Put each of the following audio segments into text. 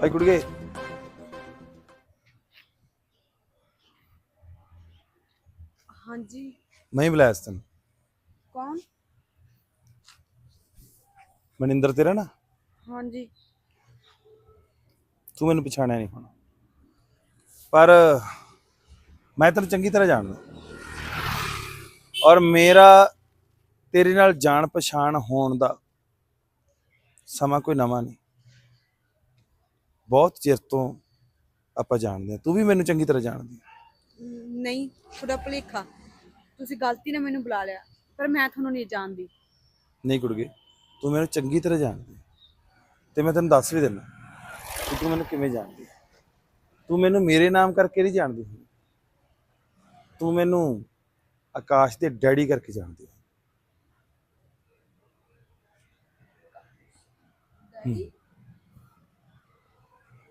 ਭਾਈ ਕੁੜੀਏ। ਹਾਂਜੀ। ਮੈਂ ਹੀ ਬੁਲਾਇਆ ਸੀ ਤੈਨੂੰ। ਕੌਣ? ਮਨਿੰਦਰ ਤੇਰਾ ਨਾ? ਹਾਂਜੀ। ਤੂੰ ਮੈਨੂੰ ਪਛਾਣਿਆ ਨਹੀਂ ਹੁਣ। ਪਰ ਮੈਂ ਤੈਨੂੰ ਚੰਗੀ ਤਰ੍ਹਾਂ ਜਾਣਦਾ। ਔਰ ਮੇਰਾ ਤੇਰੇ ਨਾਲ ਜਾਣ ਪਛਾਣ ਹੋਣ ਦਾ ਸਮਾਂ ਕੋਈ ਨਵਾਂ ਨਹੀਂ। ਬਹੁਤ ਚਿਰ ਤੋਂ ਆਪਾਂ ਜਾਣਦੇ ਹਾਂ। ਤੂੰ ਵੀ ਮੈਨੂੰ ਚੰਗੀ ਤਰ੍ਹਾਂ ਜਾਣਦੀ ਹੈ। ਨਹੀਂ ਤੁਹਾਡਾ ਭੁਲੇਖਾ। ਤੁਸੀਂ ਗਲਤੀ ਨਾਲ ਮੈਨੂੰ ਬੁਲਾ ਲਿਆ ਪਰ ਮੈਂ ਤੁਹਾਨੂੰ ਨਹੀਂ ਜਾਣਦੀ। ਨਹੀਂ ਕੁੜਗੇ ਤੂੰ ਮੈਨੂੰ ਚੰਗੀ ਤਰ੍ਹਾਂ ਜਾਣਦੀ ਹੈ। ਤੇ ਮੈਂ ਤੈਨੂੰ ਦੱਸ ਵੀ ਦਿੰਦਾ ਕਿ ਤੂੰ ਮੈਨੂੰ ਕਿਵੇਂ ਜਾਣਦੀ ਹੈ। ਤੂੰ ਮੈਨੂੰ ਮੇਰੇ ਨਾਮ ਕਰਕੇ ਨਹੀਂ ਜਾਣਦੀ। ਤੂੰ ਮੈਨੂੰ ਆਕਾਸ਼ ਦੇ ਡੈਡੀ ਕਰਕੇ ਜਾਣਦੀ ਹੈ। ਹਮ।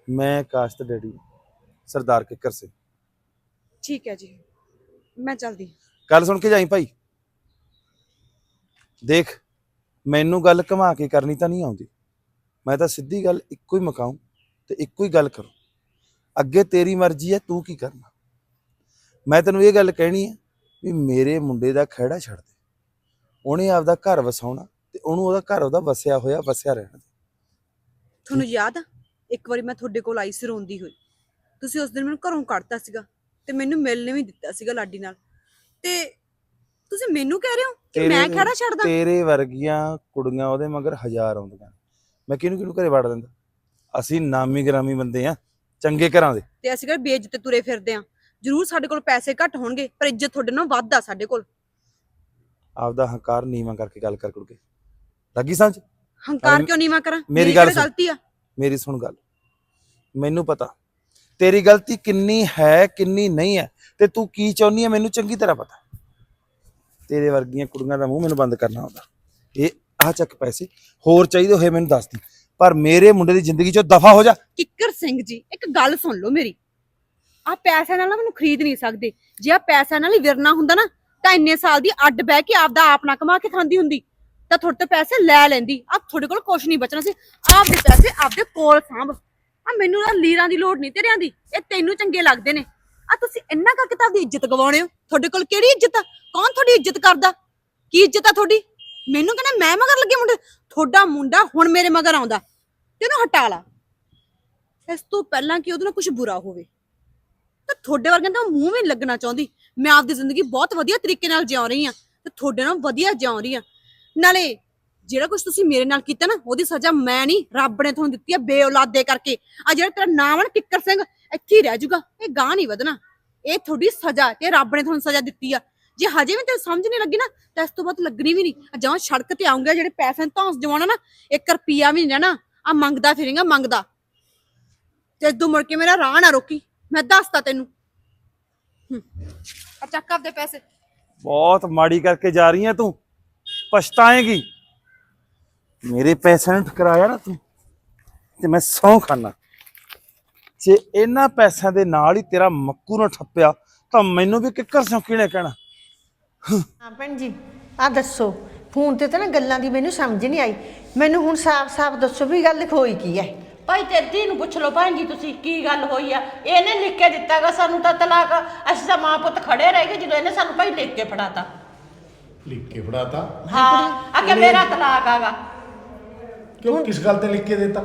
ਮੈਂ ਆਕਾਸ਼ ਦਾ ਡੈਡੀ ਸਰਦਾਰ ਕਿੱਕਰ ਸਿੰਘ। ਠੀਕ ਹੈ ਜੀ। ਮੈਂ ਚੱਲਦੀ ਗੱਲ ਸੁਣ ਕੇ ਜਾਈ ਭਾਈ। ਦੇਖ ਮੈਨੂੰ ਗੱਲ ਘੁਮਾ ਕੇ ਕਰਨੀ ਤਾਂ ਨਹੀਂ ਆਉਂਦੀ। ਮੈਂ ਤਾਂ ਸਿੱਧੀ ਗੱਲ ਇੱਕੋ ਹੀ ਮਕਾਉਂ ਤੇ ਇੱਕੋ ਹੀ ਗੱਲ ਕਰੂੰ। ਅੱਗੇ ਤੇਰੀ ਮਰਜ਼ੀ ਹੈ ਤੂੰ ਕੀ ਕਰਨਾ? ਮੈਂ ਤੈਨੂੰ ਇਹ ਗੱਲ ਕਹਿਣੀ ਹੈ ਵੀ ਮੇਰੇ ਮੁੰਡੇ ਦਾ ਖਹਿੜਾ ਛੱਡ ਦੇ। ਉਹਨੇ ਆਪਦਾ ਘਰ ਵਸਾਉਣਾ ਤੇ ਉਹਨੂੰ ਉਹਦਾ ਘਰ ਉਹਦਾ ਵਸਿਆ ਹੋਇਆ ਵਸਿਆ ਰਹਿਣਾ ਤੁਹਾਨੂੰ ਯਾਦ ਆ? ਇੱਕ ਵਾਰੀ ਮੈਂ ਤੁਹਾਡੇ ਕੋਲ ਆਈ ਸੀ ਰੋਂਦੀ ਹੋਈ। ਤੁਸੀਂ ਉਸ ਦਿਨ ਮੈਨੂੰ ਘਰੋਂ ਕੱਢਤਾ ਸੀਗਾ ਤੇ ਮੈਨੂੰ ਮਿਲਣ ਵੀ ਦਿੱਤਾ ਸੀਗਾ ਲਾਡੀ ਨਾਲ। ਤੇ ਤੁਸੀਂ ਮੈਨੂੰ ਕਹਿ ਰਹੇ ਹੋ ਕਿ ਮੈਂ ਖੜਾ ਛੱਡਦਾ? ਤੇਰੇ ਵਰਗੀਆਂ ਕੁੜੀਆਂ ਉਹਦੇ ਮਗਰ ਹਜ਼ਾਰ ਆਉਂਦੀਆਂ। ਮੈਂ ਕਿਹਨੂੰ ਕਿਹਨੂੰ ਘਰੇ ਵੜ ਦਿੰਦਾ? ਅਸੀਂ ਨਾਮੀ ਗ੍ਰਾਮੀ ਬੰਦੇ ਆ ਚੰਗੇ ਘਰਾਂ ਦੇ। ਤੇ ਅਸੀਂ ਕਿਹੜਾ ਬੇਇੱਜ਼ਤ ਤੁਰੇ ਫਿਰਦੇ ਆ? ਜ਼ਰੂਰ ਸਾਡੇ ਕੋਲ ਪੈਸੇ ਘੱਟ ਹੋਣਗੇ ਪਰ ਇੱਜ਼ਤ ਤੁਹਾਡੇ ਨਾਲ ਵੱਧ ਆ ਸਾਡੇ ਕੋਲ। ਆਪਦਾ ਹੰਕਾਰ ਨੀਵਾਂ ਕਰਕੇ ਗੱਲ ਕਰ ਕੁੜਕੇ। ਲੱਗੀ ਸਮਝ? ਹੰਕਾਰ ਕਿਉਂ ਨੀਵਾ ਕਰਾਂ? ਮੇਰੀ ਗੱਲ। ਗਲਤੀ ਆ? ਮੇਰੀ ਸੁਣ ਗੱਲ। ਮੈਨੂੰ ਪਤਾ। ਤੇਰੀ ਗਲਤੀ ਕਿੰਨੀ ਹੈ ਕਿੰਨੀ ਨਹੀਂ ਹੈ ਤੇ ਤੂੰ ਕੀ ਚਾਹੁੰਦੀ ਹੈ ਮੈਨੂੰ ਚੰਗੀ ਤਰ੍ਹਾਂ ਪਤਾ। ਤੇਰੇ ਵਰਗੀਆਂ ਕੁੜੀਆਂ ਦਾ ਮੂੰਹ ਮੈਨੂੰ ਬੰਦ ਕਰਨਾ ਹੁੰਦਾ ਇਹ ਆ ਚੱਕ ਪੈਸੇ। ਹੋਰ ਚਾਹੀਦੇ ਹੋਏ ਮੈਨੂੰ ਦੱਸ ਦੀ। ਪਰ ਮੇਰੇ ਮੁੰਡੇ ਦੀ ਜ਼ਿੰਦਗੀ ਚੋਂ ਦਫਾ ਹੋ ਜਾ। ਕਿੱਕਰ ਸਿੰਘ ਜੀ ਇੱਕ ਗੱਲ ਸੁਣ ਲਓ ਮੇਰੀ। ਆ ਪੈਸਿਆਂ ਨਾਲ ਨਾ ਮੈਨੂੰ ਖਰੀਦ ਨਹੀਂ ਸਕਦੇ। ਜੇ ਆ ਪੈਸਿਆਂ ਨਾਲ ਹੀ ਵਿਰਨਾ ਹੁੰਦਾ ਨਾ, ਤਾਂ ਇੰਨੇ ਸਾਲ ਦੀ ਅੱਡ ਬਹਿ ਕੇ ਆਪਦਾ ਆਪ ਨਾ ਕਮਾ ਕੇ ਖਾਂਦੀ ਹੁੰਦੀ। ਤਾਂ ਤੁਹਾਡੇ ਤੋਂ ਪੈਸੇ ਲੈ ਲੈਂਦੀ। ਆ ਤੁਹਾਡੇ ਕੋਲ ਕੁਝ ਨਹੀਂ ਬਚਣਾ ਸੀ। ਆਪਦੇ ਪੈਸੇ ਆਪਦੇ ਕੋਲ ਸਾਂਭ। ਆ ਮੈਨੂੰ ਨਾ ਲੀਰਾਂ ਦੀ ਲੋੜ ਨਹੀਂ ਤੇਰਿਆਂ ਦੀ। ਇਹ ਤੈਨੂੰ ਚੰਗੇ ਲੱਗਦੇ ਨੇ। ਆ ਤੁਸੀਂ ਇੰਨਾ ਕਰਕੇ ਤਾਂ ਆਪਦੀ ਇੱਜ਼ਤ ਗਵਾਉਣੇ ਹੋ? ਤੁਹਾਡੇ ਕੋਲ ਕਿਹੜੀ ਇੱਜ਼ਤ ਆ? ਕੌਣ ਤੁਹਾਡੀ ਇੱਜ਼ਤ ਕਰਦਾ? ਕੀ ਇੱਜ਼ਤ ਆ ਤੁਹਾਡੀ? ਮੈਨੂੰ ਕਹਿੰਦਾ, ਮੈਂ ਮਗਰ ਲੱਗੇ ਮੁੰਡੇ। ਤੁਹਾਡਾ ਮੁੰਡਾ ਹੁਣ ਮੇਰੇ ਮਗਰ ਆਉਂਦਾ। ਤੇ ਉਹਨੂੰ ਹਟਾ ਲਾ। ਇਸ ਤੋਂ ਪਹਿਲਾਂ ਕਿ ਉਹਦੇ ਨਾਲ ਕੁਝ ਬੁਰਾ ਹੋਵੇ। ਤਾਂ ਤੁਹਾਡੇ ਵਰਗਿਆਂ ਤਾਂ ਮੂੰਹ ਵੀ ਨੀ ਲੱਗਣਾ ਚਾਹੁੰਦੀ। ਮੈਂ ਆਪਦੀ ਜ਼ਿੰਦਗੀ ਬਹੁਤ ਵਧੀਆ ਤਰੀਕੇ ਨਾਲ ਜਿਉ ਰਹੀ ਆ ਤੇ ਤੁਹਾਡੇ ਨਾਲ ਵਧੀਆ ਜਿਉ ਰਹੀ ਆ ਨਾਲੇ ਜਿਹੜਾ ਕੁਝ ਤੁਸੀਂ ਮੇਰੇ ਨਾਲ ਕੀਤਾ ਨਾ, ਉਹਦੀ ਸਜ਼ਾ ਮੈਂ ਨਹੀਂ ਰੱਬ ਨੇ ਤੁਹਾਨੂੰ ਦਿੱਤੀ ਆ ਬੇਔਲਾਦੇ ਕਰਕੇ। ਆ ਜਿਹੜਾ ਤੇਰਾ ਨਾਮ ਹੈ ਨਾ ਕਿੱਕਰ ਸਿੰਘ, ਇੱਥੇ ਹੀ ਰਹਿ ਜਾਊਗਾ, ਇਹ ਗਾਂ ਨਹੀਂ ਵਧਣਾ। ਇਹ ਤੁਹਾਡੀ ਸਜ਼ਾ ਤੇ ਰੱਬ ਨੇ ਤੁਹਾਨੂੰ ਸਜ਼ਾ ਦਿੱਤੀ ਆ। ਜੇ ਹਜੇ ਵੀ ਤੈਨੂੰ ਸਮਝ ਨਹੀਂ ਲੱਗੀ ਨਾ, ਤਾਂ ਇਸ ਤੋਂ ਬਾਅਦ ਲੱਗਣੀ ਵੀ ਨਹੀਂ ਜਦੋਂ ਸੜਕ ਤੇ ਆਉਂਗਾ ਜਿਹੜੇ ਪੈਸੇ ਧੌਂਸ ਜਵਾਉਣਾ ਨਾ 1 ਰੁਪਿਆ ਵੀ ਨਹੀਂ ਰਹਿਣਾ। ਆ ਮੰਗਦਾ ਫਿਰੇਗਾ, ਮੰਗਦਾ। ਤੇ ਤੂੰ ਮੁੜ ਕੇ ਮੇਰਾ ਰਾਹ ਨਾ ਰੋਕੀ। ਮੈਂ ਦੱਸਤਾ ਤੈਨੂੰ। ਹੂੰ। ਆ ਚੱਕ ਆਪਦੇ ਪੈਸੇ। ਬਹੁਤ ਮਾੜੀ ਕਰਕੇ ਜਾ ਰਹੀ ਹੈ ਤੂੰ। ਪਛਤਾਏਂਗੀ। ਮੇਰੇ ਪੈਸਿਆਂ ਨੂੰ ਠਕਰਾਇਆ ਨਾ ਤੂੰ। ਤੇ ਮੈਂ ਸੌਂ ਖਾਨਾ। ਜੇ ਇਹਨਾਂ ਪੈਸਿਆਂ ਦੇ ਨਾਲ ਹੀ ਤੇਰਾ ਮੱਕੂ ਨਾ ਠੱਪਿਆ ਤਾਂ ਮੈਨੂੰ ਵੀ ਕਿੱਕਰ ਸੌਂਕੀ ਨੇ ਕਹਿਣਾ? ਹਾਂ। ਭੈਣ ਜੀ ਆ ਦੱਸੋ। ਫੋਨ ਤੇ ਤਾਂ ਨਾ ਗੱਲਾਂ ਦੀ ਮੈਨੂੰ ਸਮਝ ਨਹੀਂ ਆਈ। ਮੈਨੂੰ ਹੁਣ ਸਾਫ਼-ਸਾਫ਼ ਦੱਸੋ ਵੀ ਗੱਲ ਹੋਈ ਕੀ ਹੈ ਭਾਈ ਤੇਰੀ ਧੀ ਨੂੰ ਪੁੱਛ ਲਓ ਭੈਣ ਜੀ ਤੁਸੀਂ ਕੀ ਗੱਲ ਹੋਈ ਆ? ਇਹਨੇ ਲਿਖ ਕੇ ਦਿੱਤਾਗਾ ਸਾਨੂੰ ਤਾਂ ਤਲਾਕ। ਅਸੀਂ ਤਾਂ ਮਾਂ ਪੁੱਤ ਖੜੇ ਰਹਿ ਗਏ ਜਦੋਂ ਇਹਨੇ ਸਾਨੂੰ ਭਾਈ ਲਿਖ ਕੇ ਫੜਾਤਾ। ਲਿਖ ਕੇ ਫੜਾਤਾ? ਹਾਂ ਆ ਕਿ ਮੇਰਾ ਤਲਾਕ ਆਗਾ ਕਿਉਂ? ਕਿਸ ਗੱਲ ਤੇ ਲਿਖ ਕੇ ਦਿੱਤਾ?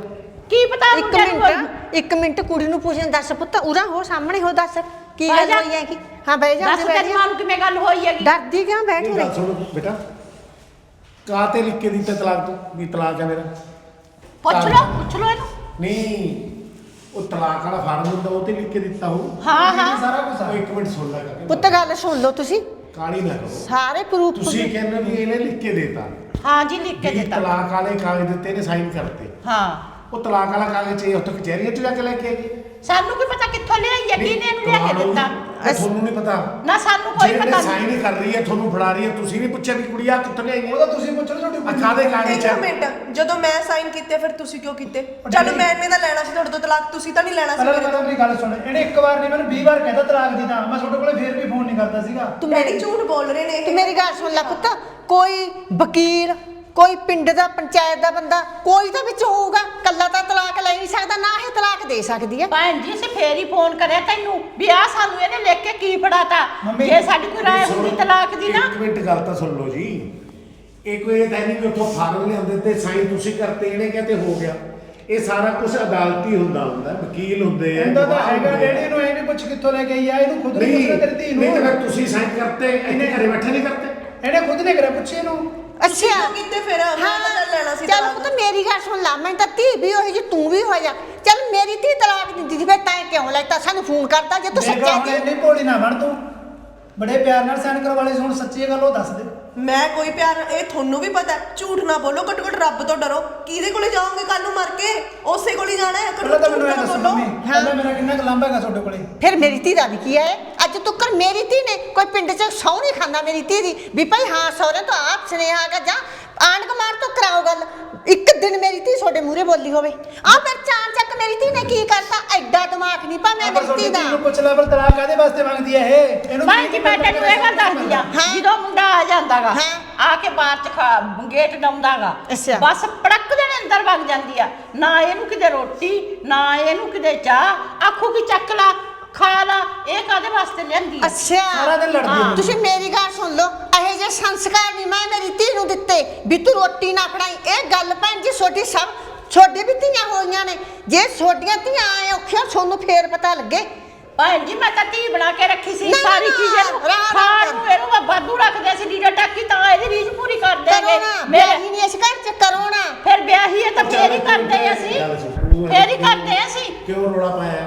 ਕੀ ਪਤਾ ਇੱਕ? ਮਿੰਟ ਇੱਕ ਮਿੰਟ ਕੁੜੀ ਨੂੰ ਪੁੱਛਣ ਦੱਸ ਪੁੱਤ ਉਰਾ ਹੋ ਸਾਹਮਣੇ ਹੋ ਦੱਸ। ਕੀ ਗੱਲ। ਹੋਈ ਹੈ ਕੀ ਹਾਂ ਬਹਿ ਜਾ ਦੱਸ ਤੇਰੀ ਮਾਂ ਨੂੰ ਕਿਵੇਂ ਗੱਲ ਹੋਈ ਹੈਗੀ? ਡਰਦੀ ਕਿਉਂ? ਬੈਠ ਗੱਲ ਰਹੀ ਸੁਣ ਬੇਟਾ। ਕਾ ਤੇ ਲਿਖ ਕੇ ਦਿੱਤਾ ਤਲਾਕ ਤੂੰ? ਵੀ ਤਲਾਕ ਹੈ ਮੇਰਾ। ਪੁੱਛ। ਲਓ ਪੁੱਛ ਲਓ ਇਹਨੂੰ। ਨਹੀਂ ਉਹ ਤਲਾਕ ਵਾਲਾ ਫਾਰਮ ਹੁੰਦਾ ਉਹ ਤੇ ਲਿਖ ਕੇ ਦਿੱਤਾ ਹੋ ਹਾਂ। ਹਾਂ ਸਾਰਾ ਕੁਝ ਇੱਕ ਮਿੰਟ ਸੁਣ ਲੈ ਕਾਕੇ। ਪੁੱਤ ਗੱਲ ਸੁਣ ਲਓ ਤੁਸੀਂ। ਕਾਹਲੀ ਨਾ ਕਰੋ। ਸਾਰੇ ਪ੍ਰੂਫ ਤੁਸੀਂ ਕਹਿੰਦੇ ਵੀ ਇਹਨੇ ਲਿਖ ਕੇ ਦਿੱਤਾ। ਹਾਂ ਜੀ ਲਿਖ ਕੇ ਵੀ ਦਿੱਤਾ। ਤਲਾਕ ਵਾਲੇ ਕਾਗਜ਼ ਦਿੱਤੇ ਨੇ ਸਾਈਨ ਕਰਤੇ। ਹਾਂ। ਉਹ ਤਲਾਕ ਵਾਲਾ ਕਾਗਜ਼ ਇਹ ਉੱਥੇ ਕਚਹਿਰੀਆਂ 'ਚ ਜਾ ਕੇ ਲੈ ਕੇ ਆਈ ਸਾਨੂੰ ਕੀ ਪਤਾ ਕਿੱਥੋਂ ਲਿਆਈ ਹੈ ਕਿਹਨੇ ਇਹਨੂੰ ਲਿਆ ਕੇ ਦਿੱਤਾ? ਤੁਹਾਨੂੰ ਨਹੀਂ ਪਤਾ। ਨਾ ਸਾਨੂੰ ਕੋਈ ਪਤਾ ਸਾਈਨ ਨਹੀਂ। ਹੀ ਕਰ ਰਹੀ ਹੈ ਤੁਹਾਨੂੰ ਫੜਾ ਰਹੀ ਹੈ ਤੁਸੀਂ ਨਹੀਂ ਪੁੱਛਿਆ ਵੀ ਕੁੜੀ ਆ ਕਿੱਥੋਂ ਲਿਆਈ ਹੈ? ਉਹਦਾ ਤੁਸੀਂ ਪੁੱਛੋ ਨਾ ਤੁਹਾਡੀ ਅੱਖਾਂ ਦੇ ਕਾਗਜ਼ ਇੱਕ ਚ ਮਿੰਟ ਜਦੋਂ ਮੈਂ ਸਾਈਨ ਕੀਤੇ ਫਿਰ ਤੁਸੀਂ ਕਿਉਂ ਕੀਤੇ? ਚਲੋ ਮੈਂ ਇਹਨੇ ਦਾ ਲੈਣਾ ਸੀ ਤੁਹਾਡੇ ਤੋਂ ਤਲਾਕ ਤੁਸੀਂ ਤਾਂ ਨਹੀਂ ਲੈਣਾ ਸੀ ਮੇਰੇ ਤਾਂ। ਮੇਰੀ ਗੱਲ ਸੁਣ ਇਹਨੇ ਇੱਕ ਵਾਰ ਨਹੀਂ ਮੈਨੂੰ 20 ਵਾਰ ਕਹਿਤਾ ਤਲਾਕ ਦੀ ਤਾਂ। ਮੈਂ ਤੁਹਾਡੇ ਕੋਲੇ ਫੇਰ ਵੀ ਫੋਨ ਨਹੀਂ ਕਰਦਾ ਸੀਗਾ। ਤੂੰ ਮੇਰੀ ਝੂਠ ਬੋਲ ਰਹੇ ਨੇ ਤੂੰ ਮੇਰੀ ਗੱਲ ਸੁਣ ਲੈ ਪੁੱਤ। ਕੋਈ ਵਕੀਲ ਕੋਈ ਪਿੰਡ ਦਾ ਪੰਚਾਇਤ ਦਾ ਬੰਦਾ ਕੋਈ ਤਾਂ ਵਿੱਚ ਹੋਊਗਾ ਕੱਲਾ ਤਾਂ ਤਲਾਕ ਲੈ ਨਹੀਂ ਸਕਦਾ ਨਾ ਇਹ ਤਲਾਕ ਦੇ ਸਕਦੀ ਹੈ। ਭੈਣ ਜੀ ਅਸੀਂ ਫੇਰ ਹੀ ਫੋਨ ਕਰਿਆ ਤੈਨੂੰ ਵੀ ਆ ਸਾਨੂੰ ਇਹਨੇ ਲਿਖ ਕੇ ਕੀ ਫੜਾਤਾ? ਜੇ ਸਾਡੀ ਕੋਈ ਰਾਏ ਹੁੰਦੀ ਤਲਾਕ ਦੀ ਨਾ। ਇੱਕ ਮਿੰਟ ਗੱਲ ਤਾਂ ਸੁਣ ਲਓ ਜੀ। ਇਹ ਕੋਈ ਇਹ ਤਾਂ ਨਹੀਂ ਕਿ ਉੱਥੋਂ ਫਾਰਮ ਲਿਆਉਂਦੇ ਤੇ ਸਾਈਨ ਤੁਸੀਂ ਕਰਤੇ ਇਹਨੇ ਕਹਤੇ ਹੋ ਗਿਆ। ਇਹ ਸਾਰਾ ਕੁਝ ਅਦਾਲਤੀ ਹੁੰਦਾ ਹੁੰਦਾ ਵਕੀਲ ਹੁੰਦੇ ਆ ਹੁੰਦਾ ਤਾਂ ਹੈਗਾ। ਡੈਡੀ ਨੂੰ ਇਹ ਨਹੀਂ ਪੁੱਛ ਕਿੱਥੋਂ ਲੈ ਕੇ ਆਈ ਆ ਇਹਨੂੰ ਖੁਦ ਨਹੀਂ ਪੁੱਛਣਾ ਤੇਰੀ ਧੀ ਨੂੰ ਨਹੀਂ ਤਾਂ ਫਿਰ ਤੁਸੀਂ ਸਾਈਨ ਕਰਤੇ ਇਹਨੇ ਘਰੇ ਬੈਠੇ ਨਹੀਂ ਕਰਤੇ। ਇਹਨੇ ਖੁਦ ਨੇ ਕਰਿਆ ਪੁੱਛੇ ਇਹਨੂੰ। ਅੱਛਾ। ਫਿਰ? ਮੈਂ ਤਾਂ ਚੱਲ ਲੈਣਾ ਸੀ ਚੱਲ ਤਲਾਕ। ਪੁੱਤ ਮੇਰੀ ਗੱਲ ਸੁਣ ਲੈ ਮੈਂ ਤਾਂ ਧੀ ਵੀ ਹੋਈ ਜੀ ਤੂੰ ਵੀ ਹੋ ਜਾ ਚੱਲ ਮੇਰੀ ਧੀ ਤਲਾਕ ਦਿੰਦੀ ਸੀ ਫਿਰ ਤੈਂ ਕਿਉਂ ਲੈਤਾ? ਸਾਨੂੰ ਫੋਨ ਕਰਤਾ ਜੇ ਤੂੰ ਦੇਖਾ ਸੱਚਾ ਹੁਣ ਸੀ ਇੰਨੀ ਭੋਲੀ ਨਾ ਬਣ ਤੂੰ। ਬੜੇ ਪਿਆਰ ਨਾਲ ਸਾਈਨ ਕਰਵਾਲੇ ਸੀ ਹੁਣ ਸੱਚੀ ਗੱਲ ਉਹ ਦੱਸ ਦੇ। ਮੈਂ ਕੋਈ ਪਿਆਰ ਇਹ ਤੁਹਾਨੂੰ ਵੀ ਪਤਾ ਹੈ। ਝੂਠ ਨਾ ਬੋਲੋ ਘੱਟੋ ਘੱਟ ਰੱਬ ਤੋਂ ਡਰੋ। ਕਿਹਦੇ ਕੋਲੇ ਜਾਓਗੇ ਕੱਲ ਨੂੰ ਮਰ ਕੇ? ਉਸੇ ਕੋਲ ਹੀ ਜਾਣਾ ਹੈ ਪਹਿਲਾਂ ਤਾਂ ਝੂਠ ਮੈਨੂੰ ਇਹ ਨਾ ਦੱਸੋ ਬੋਲੋ। ਮੰਮੀ ਪਹਿਲਾਂ ਮੇਰਾ ਕਿੰਨਾ ਕੁ ਲੰਬਾ ਹੈਗਾ ਤੁਹਾਡੇ ਕੋਲੇ? ਫਿਰ ਮੇਰੀ ਧੀ ਦਾ ਵੀ ਕੀ ਹੈ? ਅੱਜ ਤੱਕ ਮੇਰੀ ਧੀ ਨੇ ਕੋਈ ਪਿੰਡ 'ਚ ਸਹੁੰ ਨਹੀਂ ਖਾਂਦਾ ਮੇਰੀ ਧੀ ਦੀ? ਵੀ ਭਾਈ ਹਾਂ ਸਹੁਰੇ ਤੋਂ ਸੁਨੇਹਾ ਆ ਜਾਂ ਆਂਢ ਗੁਆਂਢ ਤੋਂ ਕਰਾਓ ਗੱਲ। ਇੱਕ ਦਿਨ ਮੇਰੀ ਧੀ ਤੁਹਾਡੇ ਮੂਹਰੇ ਬੋਲੀ ਹੋਵੇ। ਆ ਫਿਰ ਚਾਰ ਚੱਕ ਮੇਰੀ ਧੀ ਨੇ ਕੀ ਕਰਤਾ? ਐਡਾ ਦਿਮਾਗ ਨਹੀਂ ਪਾ ਮੈਂ ਮੇਰੀ ਧੀ ਦਾ। ਨੂੰ ਪੁੱਛ ਲੈ ਪਰ ਤਲਾਕ ਕਾਦੇ ਵਾਸਤੇ ਮੰਗਦੀ ਹੈ ਇਹ? ਇਹਨੂੰ ਭੈਣ ਜੀ ਮੈਂ ਤੈਨੂੰ ਇਹ ਗੱਲ ਦੱਸਦੀ ਆ। ਜਦੋਂ ਮੁੰਡਾ ਆ ਜਾਂਦਾਗਾ ਹਾਂ। ਆ ਕੇ ਬਾਹਰ ਚ ਖਾ- ਗੇਟ ਡਾਉਂਦਾਗਾ। ਬਸ ਪੜਕ ਦੇ ਅੰਦਰ ਵਗ ਜਾਂਦੀ ਆ। ਨਾ ਇਹਨੂੰ ਕਿਤੇ ਰੋਟੀ ਨਾ ਇਹਨੂੰ ਕਿਤੇ ਚਾਹ ਆਖੂ ਕੀ ਚੱਕ ਲਾ? ਖਾ ਲਾ ਇਹ ਕਾਦੇ ਵਾਸਤੇ ਲਿਆਂਦੀ ਆ? ਅੱਛਾ। ਸਾਰਾ ਦਿਨ ਲੜਦੀ ਹਾਂ। ਤੁਸੀਂ ਮੇਰੀ ਗੱਲ ਸੁਣ ਲਓ ਇਹੋ ਜਿਹੇ ਸੰਸਕਾਰ ਨਹੀਂ ਮੈਂ ਮੇਰੀ ਧੀ ਨੂੰ ਦਿੱਤੇ ਵੀ ਤੂੰ ਰੋਟੀ ਨਾ ਖੜਾਈ। ਇਹ ਗੱਲ ਭੈਣ ਜੀ ਛੋਟੀ ਸਭ ਛੋਡੇ ਵੀ ਧੀਆਂ ਹੋਈਆਂ ਨੇ। ਜੇ ਛੋਡੀਆਂ ਧੀਆਂ ਆਏ ਔਖੀਆਂ ਤੁਹਾਨੂੰ ਫੇਰ ਪਤਾ ਲੱਗੇ। ਭੈਣ ਜੀ ਮੈਂ ਤਾਂ ਧੀ ਬਣਾ ਕੇ ਰੱਖੀ ਸੀ ਨਾ, ਸਾਰੀ ਨਾ, ਚੀਜ਼ਾਂ ਨੂੰ ਖਾਣ ਨਾ ਇਹਨੂੰ ਮੈਂ ਵਾਧੂ ਰੱਖਦੇ ਸੀ ਲੀੜਾ ਟਾਕੀ ਤਾਂ ਇਹਦੀ ਰੀਝ ਪੂਰੀ ਕਰ ਦੇਗੇ ਨਾ ਮੇਰੇ ਨਹੀਂ ਇਸ ਘਰ ਚ ਕਰੋ ਨਾ ਫਿਰ ਵਿਆਹੀ ਹੈ ਤਾਂ ਫੇਰ ਹੀ ਕਰਦੇ ਅਸੀਂ। ਫੇਰ ਹੀ ਕਰਦੇ ਅਸੀਂ। ਕਿਉਂ ਰੋਲਾ ਪਾਇਆ?